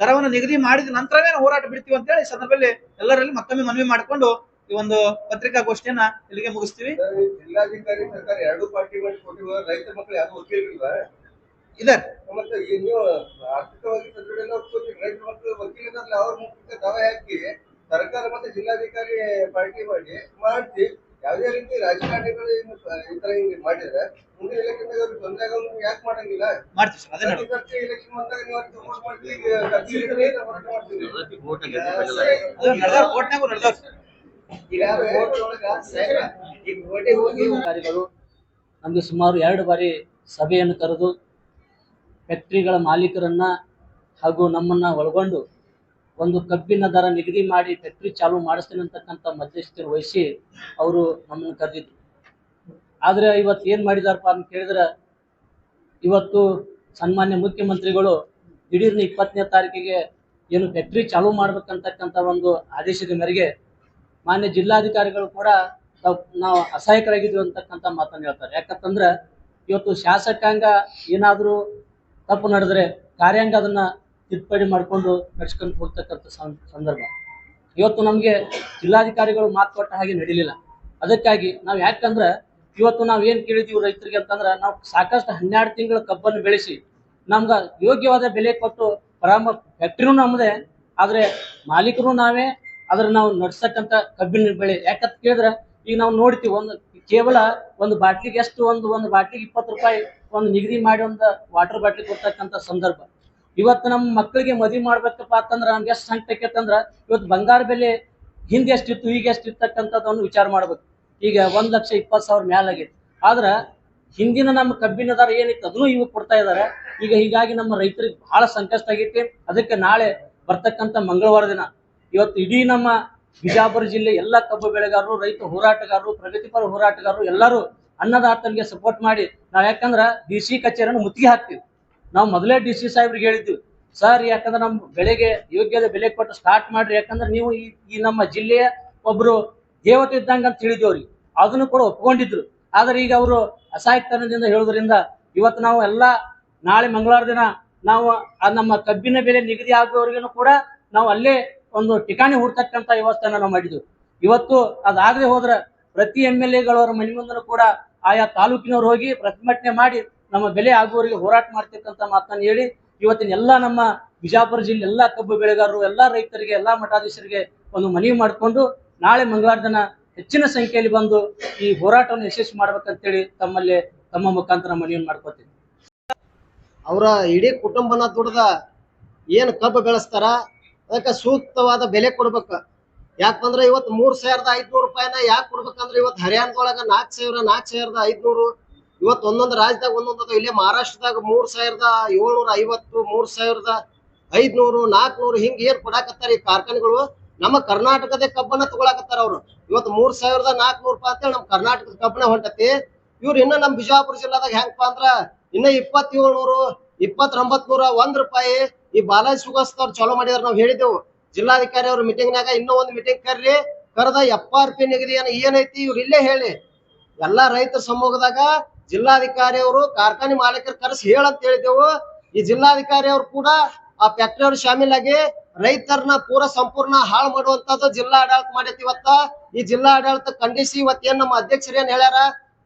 ದರವನ್ನು ನಿಗದಿ ಮಾಡಿದ ನಂತರವೇ ಹೋರಾಟ ಬಿಡ್ತೀವಿ ಅಂತ ಹೇಳಿ ಸಂದರ್ಭದಲ್ಲಿ ಎಲ್ಲರಲ್ಲಿ ಮತ್ತೊಮ್ಮೆ ಮನವಿ ಮಾಡಿಕೊಂಡು ಈ ಒಂದು ಪತ್ರಿಕಾಗೋಷ್ಠಿಯನ್ನ ಇಲ್ಲಿಗೆ ಮುಗಿಸ್ತೀವಿ. ಜಿಲ್ಲಾಧಿಕಾರಿ ಸರ್ಕಾರ ಎರಡು ಪಾರ್ಟಿ ಮಾಡಿ ಕೊಟ್ಟಿರುವ ರೈತ ಮಕ್ಕಳು ಯಾರು ವಕೀಲರಿಲ್ವಾ ಇದೆ ಮತ್ತೆ ಈ ನೀವು ಆರ್ಥಿಕವಾಗಿ ರೈತ ಮಕ್ಕಳು ವಕೀಲರಲ್ಲ ಅವ್ರ ಮುಖ್ಯ ದಾವೆ ಹಾಕಿ ಸರ್ಕಾರ ಮತ್ತೆ ಜಿಲ್ಲಾಧಿಕಾರಿ ಪಾರ್ಟಿ ಮಾಡಿ ಮಾಡಿಸಿ ಯಾವುದೇ ರೀತಿ ರಾಜಕಾರಣಿಗಳು ಈ ತರ ಹಿಂಗೆ ಮಾಡಿದ್ರೆ ಮುಂದಿನ ಎಲೆಕ್ಷನ್ ಅವ್ರಿಗೆ ತೊಂದರೆ ಆಗೋದು ಯಾಕೆ ಮಾಡಂಗಿಲ್ಲ? ಎಲೆಕ್ಷನ್ ಬಂದಾಗ ನೀವು ಅವ್ರಿಗೆ ಸಪೋರ್ಟ್ ಮಾಡ್ತೀವಿ ಹೋರಾಟ ಮಾಡ್ತೀವಿ. ಈಗ ಅಧಿಕಾರಿಗಳು ನಮಗೆ ಸುಮಾರು ಎರಡು ಬಾರಿ ಸಭೆಯನ್ನು ಕರೆದು ಫ್ಯಾಕ್ಟ್ರಿಗಳ ಮಾಲೀಕರನ್ನ ಹಾಗೂ ನಮ್ಮನ್ನ ಒಳಗೊಂಡು ಒಂದು ಕಬ್ಬಿನ ದರ ನಿಗದಿ ಮಾಡಿ ಫ್ಯಾಕ್ಟ್ರಿ ಚಾಲೂ ಮಾಡಿಸ್ತೇನೆ ಅಂತಕ್ಕಂಥ ಮಧ್ಯಸ್ಥರು ವಹಿಸಿ ಅವರು ನಮ್ಮನ್ನು ಕರೆದಿದ್ರು. ಆದರೆ ಇವತ್ತು ಏನು ಮಾಡಿದಾರಪ್ಪ ಅಂತ ಕೇಳಿದ್ರೆ, ಇವತ್ತು ಸನ್ಮಾನ್ಯ ಮುಖ್ಯಮಂತ್ರಿಗಳು ದಿಢೀರ್ನ ಇಪ್ಪತ್ತನೇ ತಾರೀಕಿಗೆ ಏನು ಫ್ಯಾಕ್ಟ್ರಿ ಚಾಲೂ ಮಾಡ್ಬೇಕಂತಕ್ಕಂಥ ಒಂದು ಆದೇಶದ ಮೇರೆಗೆ ಮಾನ್ಯ ಜಿಲ್ಲಾಧಿಕಾರಿಗಳು ಕೂಡ ನಾವು ಅಸಹಾಯಕರಾಗಿದ್ವಿ ಅಂತಕ್ಕಂಥ ಮಾತನ್ನು ಹೇಳ್ತಾರೆ. ಯಾಕಂತಂದ್ರೆ, ಇವತ್ತು ಶಾಸಕಾಂಗ ಏನಾದರೂ ತಪ್ಪು ನಡೆದ್ರೆ ಕಾರ್ಯಾಂಗ ಅದನ್ನ ತಿದ್ದುಪಡಿ ಮಾಡಿಕೊಂಡು ನಡ್ಸ್ಕೊಂಡು ಹೋಗ್ತಕ್ಕಂಥ ಸಂದರ್ಭ. ಇವತ್ತು ನಮಗೆ ಜಿಲ್ಲಾಧಿಕಾರಿಗಳು ಮಾತು ಕೊಟ್ಟ ಹಾಗೆ ನಡೀಲಿಲ್ಲ. ಅದಕ್ಕಾಗಿ ನಾವು ಯಾಕಂದ್ರೆ ಇವತ್ತು ನಾವು ಏನು ಕೇಳಿದೀವಿ ರೈತರಿಗೆ ಅಂತಂದ್ರೆ ನಾವು ಸಾಕಷ್ಟು ಹನ್ನೆರಡು ತಿಂಗಳ ಕಬ್ಬನ್ನು ಬೆಳೆಸಿ ನಮ್ಗೆ ಯೋಗ್ಯವಾದ ಬೆಲೆ ಕೊಟ್ಟು ಪರಾಮ, ಫ್ಯಾಕ್ಟ್ರಿನೂ ನಮ್ಮದೇ ಆದರೆ ಮಾಲೀಕರು ನಾವೇ ಅದ್ರ ನಾವು ನಡ್ಸಕ್ಕಂಥ ಕಬ್ಬಿನ ಬೆಳೆ. ಯಾಕಂತ ಕೇಳಿದ್ರೆ ಈಗ ನಾವು ನೋಡ್ತೀವಿ ಒಂದು ಕೇವಲ ಒಂದು ಬಾಟ್ಲಿಗೆ ಎಷ್ಟು, ಒಂದು ಒಂದು ಬಾಟ್ಲಿಗೆ ಇಪ್ಪತ್ತು ರೂಪಾಯಿ ಒಂದು ನಿಗದಿ ಮಾಡಿ ಒಂದು ವಾಟರ್ ಬಾಟ್ಲಿ ಕೊಡ್ತಕ್ಕಂಥ ಸಂದರ್ಭ. ಇವತ್ತು ನಮ್ಮ ಮಕ್ಕಳಿಗೆ ಮದುವೆ ಮಾಡ್ಬೇಕಪ್ಪ ಅಂತಂದ್ರೆ ನಮ್ಗೆ ಎಷ್ಟು ಸಂಕಟ ಆಕೈತಂದ್ರ ಇವತ್ತು ಬಂಗಾರ ಬೆಲೆ ಹಿಂದೆ ಎಷ್ಟಿತ್ತು, ಈಗ ಎಷ್ಟು ಇರ್ತಕ್ಕಂಥದ್ದನ್ನು ವಿಚಾರ ಮಾಡ್ಬೇಕು. ಈಗ ಒಂದ್ ಲಕ್ಷ ಇಪ್ಪತ್ತು ಸಾವಿರ ಮ್ಯಾಲಾಗೈತಿ ಆದ್ರ ಹಿಂದಿನ ನಮ್ಮ ಕಬ್ಬಿನ ದರ ಏನಿತ್ತು, ಅದನ್ನು ಇವಾಗ ಕೊಡ್ತಾ ಇದ್ದಾರೆ ಈಗ ಹೀಗಾಗಿ ನಮ್ಮ ರೈತರಿಗೆ ಬಹಳ ಸಂಕಷ್ಟ ಆಗೈತಿ. ಅದಕ್ಕೆ ನಾಳೆ ಬರ್ತಕ್ಕಂಥ ಮಂಗಳವಾರ ದಿನ ಇವತ್ತು ಇಡೀ ನಮ್ಮ ಬಿಜಾಪುರ ಜಿಲ್ಲೆ ಎಲ್ಲ ಕಬ್ಬು ಬೆಳೆಗಾರರು, ರೈತ ಹೋರಾಟಗಾರರು, ಪ್ರಗತಿಪರ ಹೋರಾಟಗಾರರು ಎಲ್ಲರೂ ಅನ್ನದಾತನಿಗೆ ಸಪೋರ್ಟ್ ಮಾಡಿ ನಾವು ಯಾಕಂದ್ರ ಡಿ ಸಿ ಕಚೇರಿಯನ್ನು ಮುತ್ತಿಗೆ ಹಾಕ್ತೀವಿ. ನಾವು ಮೊದಲೇ ಡಿ ಸಿ ಸಾಹೇಬ್ರಿಗೆ ಹೇಳಿದ್ವಿ, ಸರ್, ಯಾಕಂದ್ರೆ ನಮ್ಮ ಬೆಳೆಗೆ ಯೋಗ್ಯದ ಬೆಲೆ ಕೊಟ್ಟು ಸ್ಟಾರ್ಟ್ ಮಾಡ್ರಿ, ಯಾಕಂದ್ರೆ ನೀವು ಈ ನಮ್ಮ ಜಿಲ್ಲೆಯ ಒಬ್ರು ದೇವತೆ ಇದ್ದಂಗೆ ಅಂತ ತಿಳಿದೇವ್ರಿ. ಅದನ್ನು ಕೂಡ ಒಪ್ಕೊಂಡಿದ್ರು. ಆದ್ರೆ ಈಗ ಅವರು ಅಸಹಾಯಕತನದಿಂದ ಹೇಳೋದ್ರಿಂದ ಇವತ್ತು ನಾವು ಎಲ್ಲ ನಾಳೆ ಮಂಗಳವಾರ ದಿನ ನಾವು ನಮ್ಮ ಕಬ್ಬಿನ ಬೆಲೆ ನಿಗದಿ ಆಗುವವರೆಗೂ ಕೂಡ ನಾವು ಅಲ್ಲೇ ಒಂದು ಠಿಕಾಣಿ ಹುಡ್ತಕ್ಕಂತ ವ್ಯವಸ್ಥೆನ ನಾವು ಮಾಡಿದ್ವಿ. ಇವತ್ತು ಅದಾಗದೆ ಹೋದ್ರೆ ಪ್ರತಿ ಎಂ ಎಲ್ ಎಗಳವರ ಮನೆ ಮುಂದನು ಕೂಡ ಆಯಾ ತಾಲೂಕಿನವ್ರು ಹೋಗಿ ಪ್ರತಿಭಟನೆ ಮಾಡಿ ನಮ್ಮ ಬೆಲೆ ಆಗುವವರಿಗೆ ಹೋರಾಟ ಮಾಡ್ತಕ್ಕಂಥ ಮಾತನ್ನು ಹೇಳಿ ಇವತ್ತಿನ ಎಲ್ಲ ನಮ್ಮ ಬಿಜಾಪುರ ಜಿಲ್ಲೆ ಎಲ್ಲಾ ಕಬ್ಬು ಬೆಳೆಗಾರರು, ಎಲ್ಲಾ ರೈತರಿಗೆ, ಎಲ್ಲಾ ಮಠಾಧೀಶರಿಗೆ ಒಂದು ಮನವಿ ಮಾಡಿಕೊಂಡು ನಾಳೆ ಮಂಗಳವಾರ ದಿನ ಹೆಚ್ಚಿನ ಸಂಖ್ಯೆಯಲ್ಲಿ ಬಂದು ಈ ಹೋರಾಟವನ್ನು ಯಶಸ್ವಿ ಮಾಡ್ಬೇಕಂತೇಳಿ ತಮ್ಮಲ್ಲಿ ತಮ್ಮ ಮುಖಾಂತರ ಮನವಿಯನ್ನು ಮಾಡ್ಕೋತೀನಿ ಅವರ ಇಡೀ ಕುಟುಂಬನ ದುಡ್ದ ಏನು ಕಬ್ಬು ಬೆಳೆಸ್ತಾರ, ಅದಕ್ಕೆ ಸೂಕ್ತವಾದ ಬೆಲೆ ಕೊಡ್ಬೇಕು. ಯಾಕಂದ್ರೆ ಇವತ್ತು ಮೂರ್ ಸಾವಿರದ ಐದ್ನೂರು ರೂಪಾಯಿನ ಯಾಕೆ ಕೊಡ್ಬೇಕಂದ್ರೆ ಇವತ್ತು ಹರಿಯಾಣದೊಳಗ ನಾಲ್ಕು ಸಾವಿರ ನಾಲ್ಕು ಸಾವಿರದ ಐದ್ನೂರು ಇವತ್ತು ಒಂದೊಂದು ರಾಜ್ಯದಾಗ ಒಂದೊಂದು ಇಲ್ಲೇ ಮಹಾರಾಷ್ಟ್ರದಾಗ ಮೂರ್ ಸಾವಿರದ ಏಳ್ನೂರ ಐವತ್ತು, ಮೂರ್ ಸಾವಿರದ ಐದ್ನೂರು ನಾಲ್ಕನೂರು ಹಿಂಗ ಏನ್ ಕೊಡಾಕತ್ತಾರ ಈ ಕಾರ್ಖಾನೆಗಳು? ನಮ್ಮ ಕರ್ನಾಟಕದ ಕಬ್ಬನ್ನ ತಗೊಳಕತ್ತಾರ ಅವ್ರು. ಇವತ್ತು ಮೂರ್ ಸಾವಿರದ ನಾಲ್ಕನೂರು ರೂಪಾಯಿ ಅಂತೇಳಿ ನಮ್ಮ ಕರ್ನಾಟಕದ ಕಬ್ಬನ ಹೊಂಟತಿ. ಇವ್ರು ಇನ್ನ ನಮ್ ಬಿಜಾಪುರ ಜಿಲ್ಲಾದಾಗ ಹೆಂಗಪ್ಪ ಅಂದ್ರ ಇನ್ನ ಇಪ್ಪತ್ತೇಳ್ನೂರು ಇಪ್ಪತ್ತೊಂಬತ್ ನೂರ ಒಂದ್ ರೂಪಾಯಿ ಈ ಬಾಲಾಜಿ ಸುಗಸ್ತ ಅವ್ರು ಚಾಲೂ ಮಾಡಿದಾರ ನಾವ್ ಹೇಳಿದೆವು ಜಿಲ್ಲಾಧಿಕಾರಿ ಅವ್ರ ಮೀಟಿಂಗ್ ನಾಗ ಇನ್ನೂ ಒಂದ್ ಮೀಟಿಂಗ್ ಕರ್ರಿ, ಕರೆದ ಎಫ್ ಆರ್ ಪಿ ಏನೈತಿ ಇವ್ರು ಇಲ್ಲೇ ಹೇಳಿ. ಎಲ್ಲಾ ರೈತರ ಸಮ್ಮುಖದಾಗ ಜಿಲ್ಲಾಧಿಕಾರಿ ಅವರು ಕಾರ್ಖಾನೆ ಮಾಲೀಕರು ಕರೆಸಿ ಹೇಳಂತ ಹೇಳಿದೆವು ಈ ಜಿಲ್ಲಾಧಿಕಾರಿ ಅವರು ಕೂಡ ಆ ಫ್ಯಾಕ್ಟರಿ ಅವರು ಶಾಮೀಲಾಗಿ ರೈತರನ್ನ ಪೂರ ಸಂಪೂರ್ಣ ಹಾಳು ಮಾಡುವಂತದ್ದು ಜಿಲ್ಲಾ ಆಡಳಿತ ಮಾಡೈತಿ ಇವತ್ತ. ಈ ಜಿಲ್ಲಾ ಆಡಳಿತ ಖಂಡಿಸಿ ಇವತ್ತೇನ್ ನಮ್ಮ ಅಧ್ಯಕ್ಷರು ಏನ್ ಹೇಳ್ಯಾರ?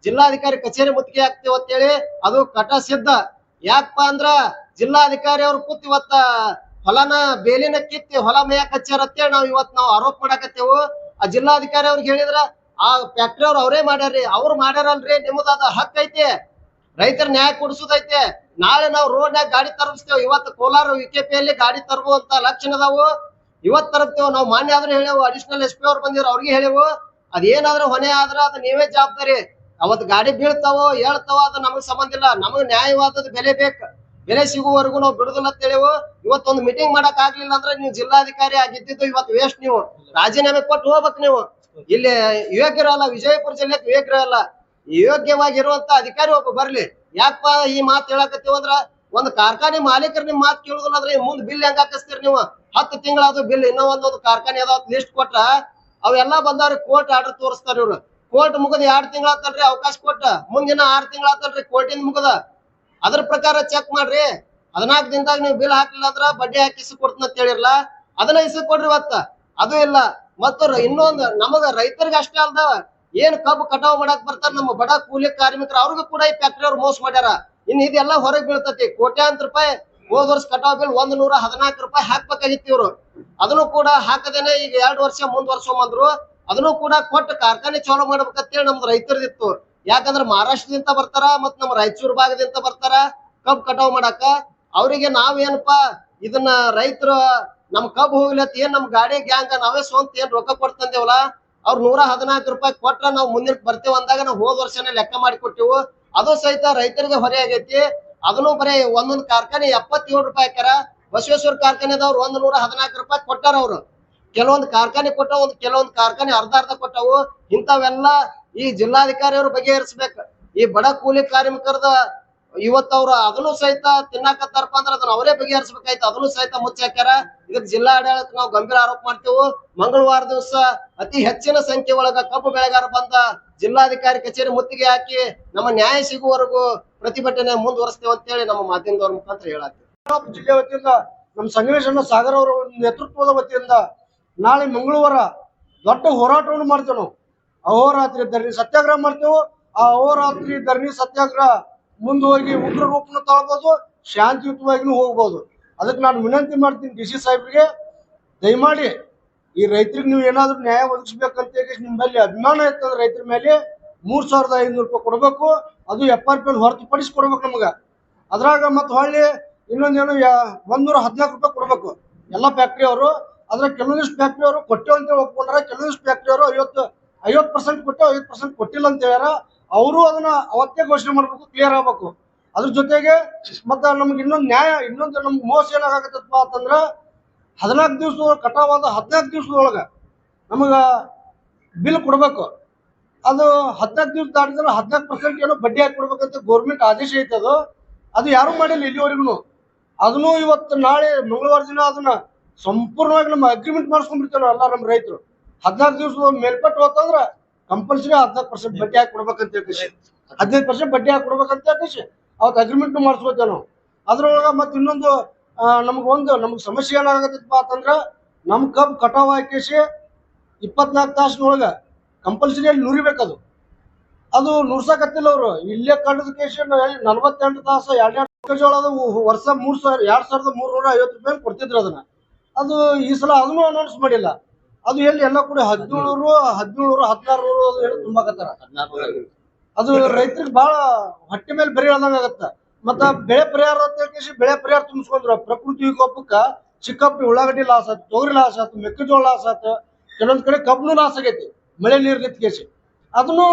ಜಿಲ್ಲಾಧಿಕಾರಿ ಕಚೇರಿ ಮುತ್ತಿಗೆ ಅಂತ ಅಂತೇಳಿ ಅದು ಕಟ ಸಿದ್ಧ. ಯಾಕಪ್ಪ ಅಂದ್ರ ಜಿಲ್ಲಾಧಿಕಾರಿ ಅವ್ರು ಕೂತ್ ಇವತ್ತ ಹೊಲನ ಬೇಲಿನ ಕಿತ್ತಿ ಹೊಲ ಮೇಯಕ್ ಹಚ್ಚಾರ ಅಂತೇಳಿ ನಾವ್ ಇವತ್ ನಾವು ಆರೋಪ ಮಾಡಾಕತ್ತೇವು. ಆ ಜಿಲ್ಲಾಧಿಕಾರಿ ಅವ್ರಿಗೆ ಹೇಳಿದ್ರ ಆ ಫ್ಯಾಕ್ಟ್ರಿ ಅವ್ರು ಅವರೇ ಮಾಡ್ಯಾರ್ರಿ. ಅವ್ರು ಮಾಡ್ಯಾರಲ್ರಿ ನಿಮ್ಮದಾದ ಹಕ್ ಐತಿ. ರೈತರ ನ್ಯಾಯ ಕೊಡಿಸೋದೈತೆ. ನಾಳೆ ನಾವು ರೋಡ್ನ್ಯಾಗ ಗಾಡಿ ತರಬಿಸ್ತೇವೆ ಇವತ್ತು ಕೋಲಾರ ವಿಕೆಪಿಯಲ್ಲಿ ಗಾಡಿ ತರುವಂತ ಲಕ್ಷಣ ಅದಾವು. ಇವತ್ ತರಬ್ತೇವ್ ನಾವು ಮಾನ್ಯ ಆದ್ರೆ ಹೇಳೇವು ಅಡಿಷನಲ್ ಎಸ್ ಪಿ ಅವ್ರು ಬಂದಿರೋ ಅವ್ರಿಗೆ ಹೇಳೇವು ಅದೇನಾದ್ರೂ ಹೊಣೆ ಆದ್ರ ಅದು ನೀವೇ ಜವಾಬ್ದಾರಿ. ಅವತ್ ಗಾಡಿ ಬೀಳ್ತಾವೋ ಹೇಳ್ತಾವೋ ಅದು ನಮಗ್ ಸಂಬಂಧ ಇಲ್ಲ. ನಮಗ್ ನ್ಯಾಯವಾದದ ಬೆಲೆ ಬೇಕು. ಬೆಲೆ ಸಿಗುವವರೆಗೂ ನಾವು ಬಿಡುದಿಲ್ಲ ಅಂತ ಹೇಳಿವು ಇವತ್ತೊಂದು ಮೀಟಿಂಗ್ ಮಾಡಕ್ ಆಗ್ಲಿಲ್ಲ ಅಂದ್ರೆ ನೀವು ಜಿಲ್ಲಾಧಿಕಾರಿ ಆಗಿದ್ದು ಇವತ್ತು ವೇಸ್ಟ್ ನೀವು. ರಾಜೀನಾಮೆ ಕೊಟ್ಟು ಹೋಗ್ಬೇಕು ನೀವು. ಇಲ್ಲಿ ಯೋಗ್ಯರಲ್ಲ ವಿಜಯಪುರ ಜಿಲ್ಲೆಗೆ ಯೋಗ್ಯರಲ್ಲ ಯೋಗ್ಯವಾಗಿರುವಂತ ಅಧಿಕಾರಿ ಒಬ್ಬ ಬರ್ಲಿ. ಯಾಕಪ್ಪ ಈ ಮಾತು ಹೇಳಕತ್ತೀವ ಅಂದ್ರ ಒಂದು ಕಾರ್ಖಾನೆ ಮಾಲೀಕರು ನಿಮ್ ಮಾತು ಕೇಳುದಿಲ್ಲ ಅಂದ್ರೆ ಮುಂದ್ ಬಿಲ್ ಹೆಂಗ್ ಹಾಕಿಸ್ತೀರಿ ನೀವು? ಹತ್ತು ತಿಂಗಳಾದ್ರು ಬಿಲ್ ಇನ್ನೂ ಒಂದೊಂದು ಕಾರ್ಖಾನೆ ಅದಾವ ಲಿಸ್ಟ್ ಕೊಟ್ರ ಅವೆಲ್ಲಾ ಬಂದವ್ರಿ ಕೋರ್ಟ್ ಆರ್ಡರ್ ತೋರಿಸ್ತಾರ ಇವ್ರು. ಕೋರ್ಟ್ ಮುಗದ ಎರಡ್ ತಿಂಗಳಾತಲ್ರಿ ಅವಕಾಶ ಕೊಟ್ಟ. ಮುಂದಿನ ಆರ್ ತಿಂಗಳಾತಲ್ರಿ ಕೋರ್ಟಿಂದ ಮುಗದ. ಅದ್ರ ಪ್ರಕಾರ ಚೆಕ್ ಮಾಡ್ರಿ. ಹದಿನಾಲ್ಕು ದಿನದಾಗ ನೀವು ಬಿಲ್ ಹಾಕ್ಲಿಲ್ಲ ಅಂದ್ರ ಬಡ್ಡಿ ಹಾಕಿಸಿ ಕೊಡ್ತೀನಿ ಅಂತ ಹೇಳಿರ್ಲ? ಅದನ್ನ ಇಸಿ ಕೊಡ್ರಿ ಇವತ್ತ. ಅದು ಇಲ್ಲ. ಮತ್ತು ಇನ್ನೊಂದು ನಮಗ ರೈತರಿಗೆ ಅಷ್ಟೇ ಅಲ್ದ ಏನ್ ಕಬ್ಬು ಕಟಾವ್ ಮಾಡಕ್ ಬರ್ತಾರ ನಮ್ಮ ಬಡ ಕೂಲಿ ಕಾರ್ಮಿಕರು ಅವ್ರಿಗೂ ಕೂಡ ಈ ಫ್ಯಾಕ್ಟರಿ ಅವ್ರು ಮೋಸ ಮಾಡ್ಯಾರ. ಇನ್ ಇದೆಲ್ಲ ಹೊರಗ್ ಬೀಳ್ತತಿ. ಕೋಟ್ಯಾಂತರ ರೂಪಾಯಿ ಹೋದ್ ವರ್ಷ ಕಟಾವ್ ಬಿಲ್ ಒಂದ್ ನೂರ ಹದಿನಾಲ್ಕು ರೂಪಾಯಿ ಹಾಕ್ಬೇಕಾಗಿತ್ತು ಇವ್ರು. ಅದನ್ನು ಕೂಡ ಹಾಕದೇನೆ ಈಗ ಎರಡ್ ವರ್ಷ ಮುಂದ ವರ್ಷ ಬಂದ್ರು. ಅದನ್ನು ಕೂಡ ಕೊಟ್ಟು ಕಾರ್ಖಾನೆ ಚಾಲೂ ಮಾಡ್ಬೇಕಂತೇಳಿ ನಮ್ದು ರೈತರದಿತ್ತು. ಯಾಕಂದ್ರ ಮಹಾರಾಷ್ಟ್ರದಿಂದ ಬರ್ತಾರ ಮತ್ ನಮ್ಮ ರಾಯಚೂರು ಭಾಗದಿಂದ ಬರ್ತಾರ ಕಬ್ಬು ಕಟಾವ್ ಮಾಡಾಕ. ಅವರಿಗೆ ನಾವೇನಪ್ಪಾ ಇದನ್ನ ರೈತರು ನಮ್ ಕಬ್ ಹೋಗ್ಲತ್, ಏನ್ ನಮ್ ಗಾಡಿ ಗ್ಯಾಂಗ್ ನಾವೇ ಸ್ವಂತ ಏನ್ ರೊಕ್ಕ ಕೊಡ್ತಂದೇವಲ್ಲ? ಅವ್ರ ನೂರ ಹದಿನಾಲ್ಕು ರೂಪಾಯಿ ಕೊಟ್ರ ನಾವ್ ಮುಂದಿನ ಬರ್ತೇವ ಅಂದಾಗ ನಾವು ಹೋದ್ ವರ್ಷನೇ ಲೆಕ್ಕ ಮಾಡಿ ಕೊಟ್ಟಿವು ಅದು ಸಹಿತ ರೈತರಿಗೆ ಹೊರೆ ಆಗೈತಿ. ಅದನ್ನು ಬರೀ ಒಂದೊಂದ್ ಕಾರ್ಖಾನೆ ಎಪ್ಪತ್ತೇಳು ರೂಪಾಯಿ ಹಾಕ್ಯಾರ ಬಸವೇಶ್ವರ ಕಾರ್ಖಾನೆದವ್ರು ಒಂದ್ ನೂರ ಹದಿನಾಲ್ಕು ರೂಪಾಯಿ ಕೊಟ್ಟಾರ ಅವ್ರು. ಕೆಲವೊಂದು ಕಾರ್ಖಾನೆ ಕೊಟ್ಟ ಒಂದ್ ಕೆಲವೊಂದು ಕಾರ್ಖಾನೆ ಅರ್ಧ ಅರ್ಧ ಕೊಟ್ಟವು. ಇಂಥವೆಲ್ಲ ಈ ಜಿಲ್ಲಾಧಿಕಾರಿಯವರು ಬಗೆಹರಿಸ್ಬೇಕು. ಈ ಬಡ ಕೂಲಿ ಕಾರ್ಮಿಕರದ ಇವತ್ತು ಅವ್ರ ಅದನ್ನು ಸಹಿತ ತಿನ್ನಾಕತ್ತಾರಪ್ಪ ಅಂದ್ರ ಅದನ್ನ ಅವರೇ ಬಗೆಹರಿಸಬೇಕಾಯ್ತು. ಅದನ್ನು ಸಹಿತ ಮುಚ್ಚಾಕ್ಯಾರ ಇದಕ್ಕೆ ಜಿಲ್ಲಾ ಆಡಳಿತ ನಾವು ಗಂಭೀರ ಆರೋಪ ಮಾಡ್ತೇವೆ. ಮಂಗಳವಾರ ದಿವಸ ಅತಿ ಹೆಚ್ಚಿನ ಸಂಖ್ಯೆ ಒಳಗ ಕಬ್ಬು ಬೆಳೆಗಾರ ಬಂದ ಜಿಲ್ಲಾಧಿಕಾರಿ ಕಚೇರಿ ಮುತ್ತಿಗೆ ಹಾಕಿ ನಮ್ಮ ನ್ಯಾಯ ಸಿಗುವವರೆಗೂ ಪ್ರತಿಭಟನೆ ಮುಂದುವರಿಸ್ತೇವೆ ಅಂತೇಳಿ ನಮ್ಮ ಮಾಧ್ಯಮದವ್ರ ಮುಖಾಂತರ ಚಿಕ್ಕಬಳ್ಳಾಪುರ ಜಿಲ್ಲೆ ವತಿಯಿಂದ ನಮ್ಮ ಸಂಗಮೇಶಣ್ಣ ಸಾಗರ್ ಅವರ ನೇತೃತ್ವದ ವತಿಯಿಂದ ನಾಳೆ ಮಂಗಳವಾರ ದೊಡ್ಡ ಹೋರಾಟವನ್ನು ಮಾಡ್ತೇವೆ ನಾವು. ಅಹೋರಾತ್ರಿ ಧರಣಿ ಸತ್ಯಾಗ್ರಹ ಮಾಡ್ತೇವೆ. ಆ ಅಹೋರಾತ್ರಿ ಧರಣಿ ಸತ್ಯಾಗ್ರಹ ಮುಂದೆ ಹೋಗಿ ಉಗ್ರ ರೂಪನ ತಾಳ್ಬೋದು, ಶಾಂತಿಯುತವಾಗಿನೂ ಹೋಗ್ಬೋದು. ಅದಕ್ಕೆ ನಾನು ವಿನಂತಿ ಮಾಡ್ತೀನಿ ಡಿ ಸಿ ಸಾಹೇಬ್ರಿಗೆ, ದಯಮಾಡಿ ಈ ರೈತರಿಗೆ ನೀವು ಏನಾದರೂ ನ್ಯಾಯ ಒದಗಿಸ್ಬೇಕಂತ ಹೇಳಿ ನಿಮ್ಮಲ್ಲಿ ಅಭಿಮಾನ ಇರ್ತದೆ ರೈತರ ಮೇಲೆ ಮೂರ್ ಸಾವಿರದ ಐನೂರು ರೂಪಾಯಿ ಕೊಡಬೇಕು, ಅದು ಎಫ್ ಆರ್ ಪಿ ಹೊರತುಪಡಿಸಿ ಕೊಡ್ಬೇಕು ನಮಗ. ಅದ್ರಾಗ ಮತ್ತೆ ಹೊಳ್ಳಿ ಇನ್ನೊಂದೇನು ಒಂದೂರ ಹದಿನಾಲ್ಕು ರೂಪಾಯಿ ಕೊಡಬೇಕು. ಎಲ್ಲ ಫ್ಯಾಕ್ಟ್ರಿ ಅವರು ಅದ್ರ ಕೆಲವೊಂದಿಷ್ಟು ಫ್ಯಾಕ್ಟ್ರಿ ಅವರು ಕೊಟ್ಟೇವಂತೇಳಿ ಒಪ್ಕೊಂಡ್ರ ಕೆಲವೊಂದಿಷ್ಟು ಫ್ಯಾಕ್ಟ್ರಿ ಅವರು ಐವತ್ತು ಐವತ್ತು ಪರ್ಸೆಂಟ್ ಕೊಟ್ಟು ಐವತ್ತು ಪರ್ಸೆಂಟ್ ಕೊಟ್ಟಿಲ್ಲ ಅಂತ ಹೇಳ್ಯಾರ. ಅವರು ಅದನ್ನ ಅವತ್ತೇ ಘೋಷಣೆ ಮಾಡ್ಬೇಕು ಕ್ಲಿಯರ್ ಆಗ್ಬೇಕು. ಅದ್ರ ಜೊತೆಗೆ ಮತ್ತೆ ನಮ್ಗೆ ಇನ್ನೊಂದು ನ್ಯಾಯ, ಇನ್ನೊಂದು ನಮ್ಗೆ ಮೋಸ ಏನಾಗತ್ತಪ್ಪ ಅಂತಂದ್ರ ಹದಿನಾಲ್ಕು ದಿವಸ ಕಟಾವಾದ ಹದಿನಾಲ್ಕು ದಿವಸದೊಳಗೆ ನಮಗೆ ಬಿಲ್ ಕೊಡ್ಬೇಕು. ಅದು ಹದಿನಾಲ್ಕು ದಿವಸ ದಾಟಿದ್ರೆ ಹದಿನಾಲ್ಕು ಪರ್ಸೆಂಟ್ ಏನೋ ಬಡ್ಡಿ ಹಾಕಿ ಕೊಡ್ಬೇಕಂತ ಗೌರ್ಮೆಂಟ್ ಆದೇಶ ಐತೆ ಅದು. ಅದು ಯಾರು ಮಾಡಿಲ್ಲ ಇಲ್ಲಿವರೆಗೂ ಅದನ್ನು ಇವತ್ತು ನಾಳೆ ಮಂಗಳವಾರ ದಿನ ಅದನ್ನ ಸಂಪೂರ್ಣವಾಗಿ ನಮ್ಮ ಅಗ್ರಿಮೆಂಟ್ ಮಾಡಿಸ್ಕೊಂಡ್ಬಿಡ್ತೇವೆ ಎಲ್ಲ ನಮ್ಮ ರೈತರು. ಹದಿನಾಲ್ಕು ದಿವಸ ಮೇಲ್ಪಟ್ಟು ಹೋತಂದ್ರ ಕಂಪಲ್ಸರಿ ಹದಿನಾಲ್ಕು ಪರ್ಸೆಂಟ್ ಬಡ್ಡಿ ಹಾಕಿ ಕೊಡ್ಬೇಕಂತ ಹೇಳ್ತೀವಿ ಹದಿನೈದು ಪರ್ಸೆಂಟ್ ಬಡ್ಡಿ ಹಾಕಿ ಕೊಡ್ಬೇಕಂತ ಹೇಳ್ತೀವಿ ಅವತ್ತು ಅಗ್ರಿಮೆಂಟ್ ಮಾಡಿಸ್ಕೊತೇವೆ ನಾವು. ಅದ್ರೊಳಗೆ ಮತ್ತೆ ಇನ್ನೊಂದು ನಮ್ಗೆ ಒಂದು ನಮ್ಗೆ ಸಮಸ್ಯೆ ಏನಾಗತ್ತಪ್ಪ ಅಂತಂದ್ರೆ ನಮ್ ಕಬ್ ಕಟಾವ್ ಹಾಕಿಸಿ ಇಪ್ಪತ್ನಾಲ್ಕು ತಾಸಿನೊಳಗ ಕಂಪಲ್ಸರಿ ಅಲ್ಲಿ ನುರಿಬೇಕದು. ಅದು ನುರ್ಸಕತ್ತಿಲ್ಲ ಅವರು. ಇಲ್ಲೇ ಕಂಡದ ಕೇಸ್ ನಲ್ವತ್ತೆಂಟು ತಾಸು ಎರಡೆರಡು ಮೆಕ್ಕೆಜೋಳ ಅದು ವರ್ಷ ಮೂರ್ ಸಾವಿರ ಎರಡ್ ಸಾವಿರದ ಮೂರ್ನೂರ ಐವತ್ತು ರೂಪಾಯಿ ಕೊಡ್ತಿದ್ರು ಅದನ್ನ. ಅದು ಈ ಸಲ ಅದನ್ನು ಅನೌನ್ಸ್ ಮಾಡಿಲ್ಲ. ಅದು ಎಲ್ಲಿ ಎಲ್ಲ ಕೂಡ ಹದಿನೇಳು ಹದಿನೇಳು ಹದಿನಾರು ಅದು ಹೇಳಿ ತುಂಬಾಕತ್ತಾರ. ಅದು ರೈತರಿಗೆ ಬಹಳ ಹೊಟ್ಟೆ ಮೇಲೆ ಬರಿ ಹೇಳ್ದಂಗ ಆಗತ್ತ. ಮತ್ತ ಬೆಳೆ ಪರಿಹಾರ ಅಂತ ಬೆಳೆ ಪರಿಹಾರ ತುಂಬಿಸ್ಕೊಂಡ್ರ. ಪ್ರಕೃತಿ ವಿಕೋಪಕ್ಕ ಚಿಕ್ಕಪ್ಪಿ ಉಳ್ಳಾಗಡ್ಡಿ ಲಾಸ್ ಆಯ್ತು ತೊಗರಿ ಲಾಸ್ ಆಯ್ತು ಮೆಕ್ಕೆಜೋಳ ಲಾಸ್ ಆಯ್ತು ಕೆಲವೊಂದ್ ಕಡೆ ಕಬ್ಬನು ಲಾಸ್ ಆಗೈತಿ, ಮಳೆ ನೀರ್ ನಿಂತ್ಕೇಸಿ ಅದನ್ನು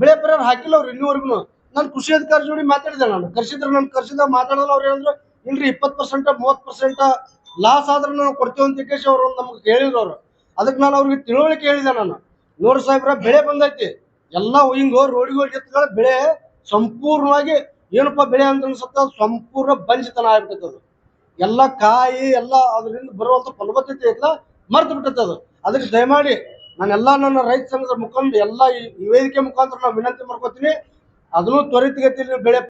ಬೆಳೆ ಪರಿಹಾರ ಹಾಕಿಲ್ಲ ಅವ್ರು ಇನ್ನೂವರೆಗೂ. ನಾನು ಕೃಷಿ ಅಧಿಕಾರಿ ಜೋಡಿ ಮಾತಾಡಿದೆ ನಾನು. ಕರ್ಸಿದ್ರೆ ನಾನು ಕರ್ಸಿದ ಮಾತಾಡಲ್ಲ ಅವ್ರು ಹೇಳಿದ್ರು, ಇಲ್ರಿ ಇಪ್ಪತ್ತು ಪರ್ಸೆಂಟ್, ಮೂವತ್ತು ಪರ್ಸೆಂಟ್ ಲಾಸ್ ಆದ್ರೆ ನಾವು ಕೊಡ್ತೇವೆ ಅಂತ ಕೇಸಿ ಅವ್ರು ನಮ್ಗೆ ಹೇಳಿದ್ರು ಅವ್ರು. ಅದಕ್ಕೆ ನಾನು ಅವ್ರಿಗೆ ತಿಳುವಳಿಕೆ ಹೇಳಿದೆ ನಾನು. ನೋಡಿ ಸಾಹೇಬ್ರ, ಬೆಳೆ ಬಂದೈತಿ. ಎಲ್ಲ ಹಿಂಗ ರೋಡಿಗೆ ಎತ್ತುಗಳ ಬೆಳೆ ಸಂಪೂರ್ಣವಾಗಿ ಏನಪ್ಪ ಬೆಳೆ ಅಂತ ಅನ್ಸುತ್ತ? ಸಂಪೂರ್ಣ ಬಂಜಿತನ ಆಗ್ಬಿಟ್ಟೈತೆ ಅದು. ಎಲ್ಲ ಕಾಯಿ, ಎಲ್ಲ ಅದರಿಂದ ಬರುವಂತ ಫಲವತ್ತತೆ ಐತಲ್ಲ ಮರ್ತು ಬಿಟ್ಟೈತೆ ಅದು. ಅದಕ್ಕೆ ದಯಮಾಡಿ ನಾನೆಲ್ಲ ನನ್ನ ರೈತ ಸಂಘದ ಮುಖಂಡ, ಎಲ್ಲ ಈ ವೇದಿಕೆ ಮುಖಾಂತರ ನಾವು ವಿನಂತಿ ಮಾಡ್ಕೋತೀನಿ. ಅದನ್ನು ತ್ವರಿತಗತಿಯಲ್ಲಿ ಬೆಳೆ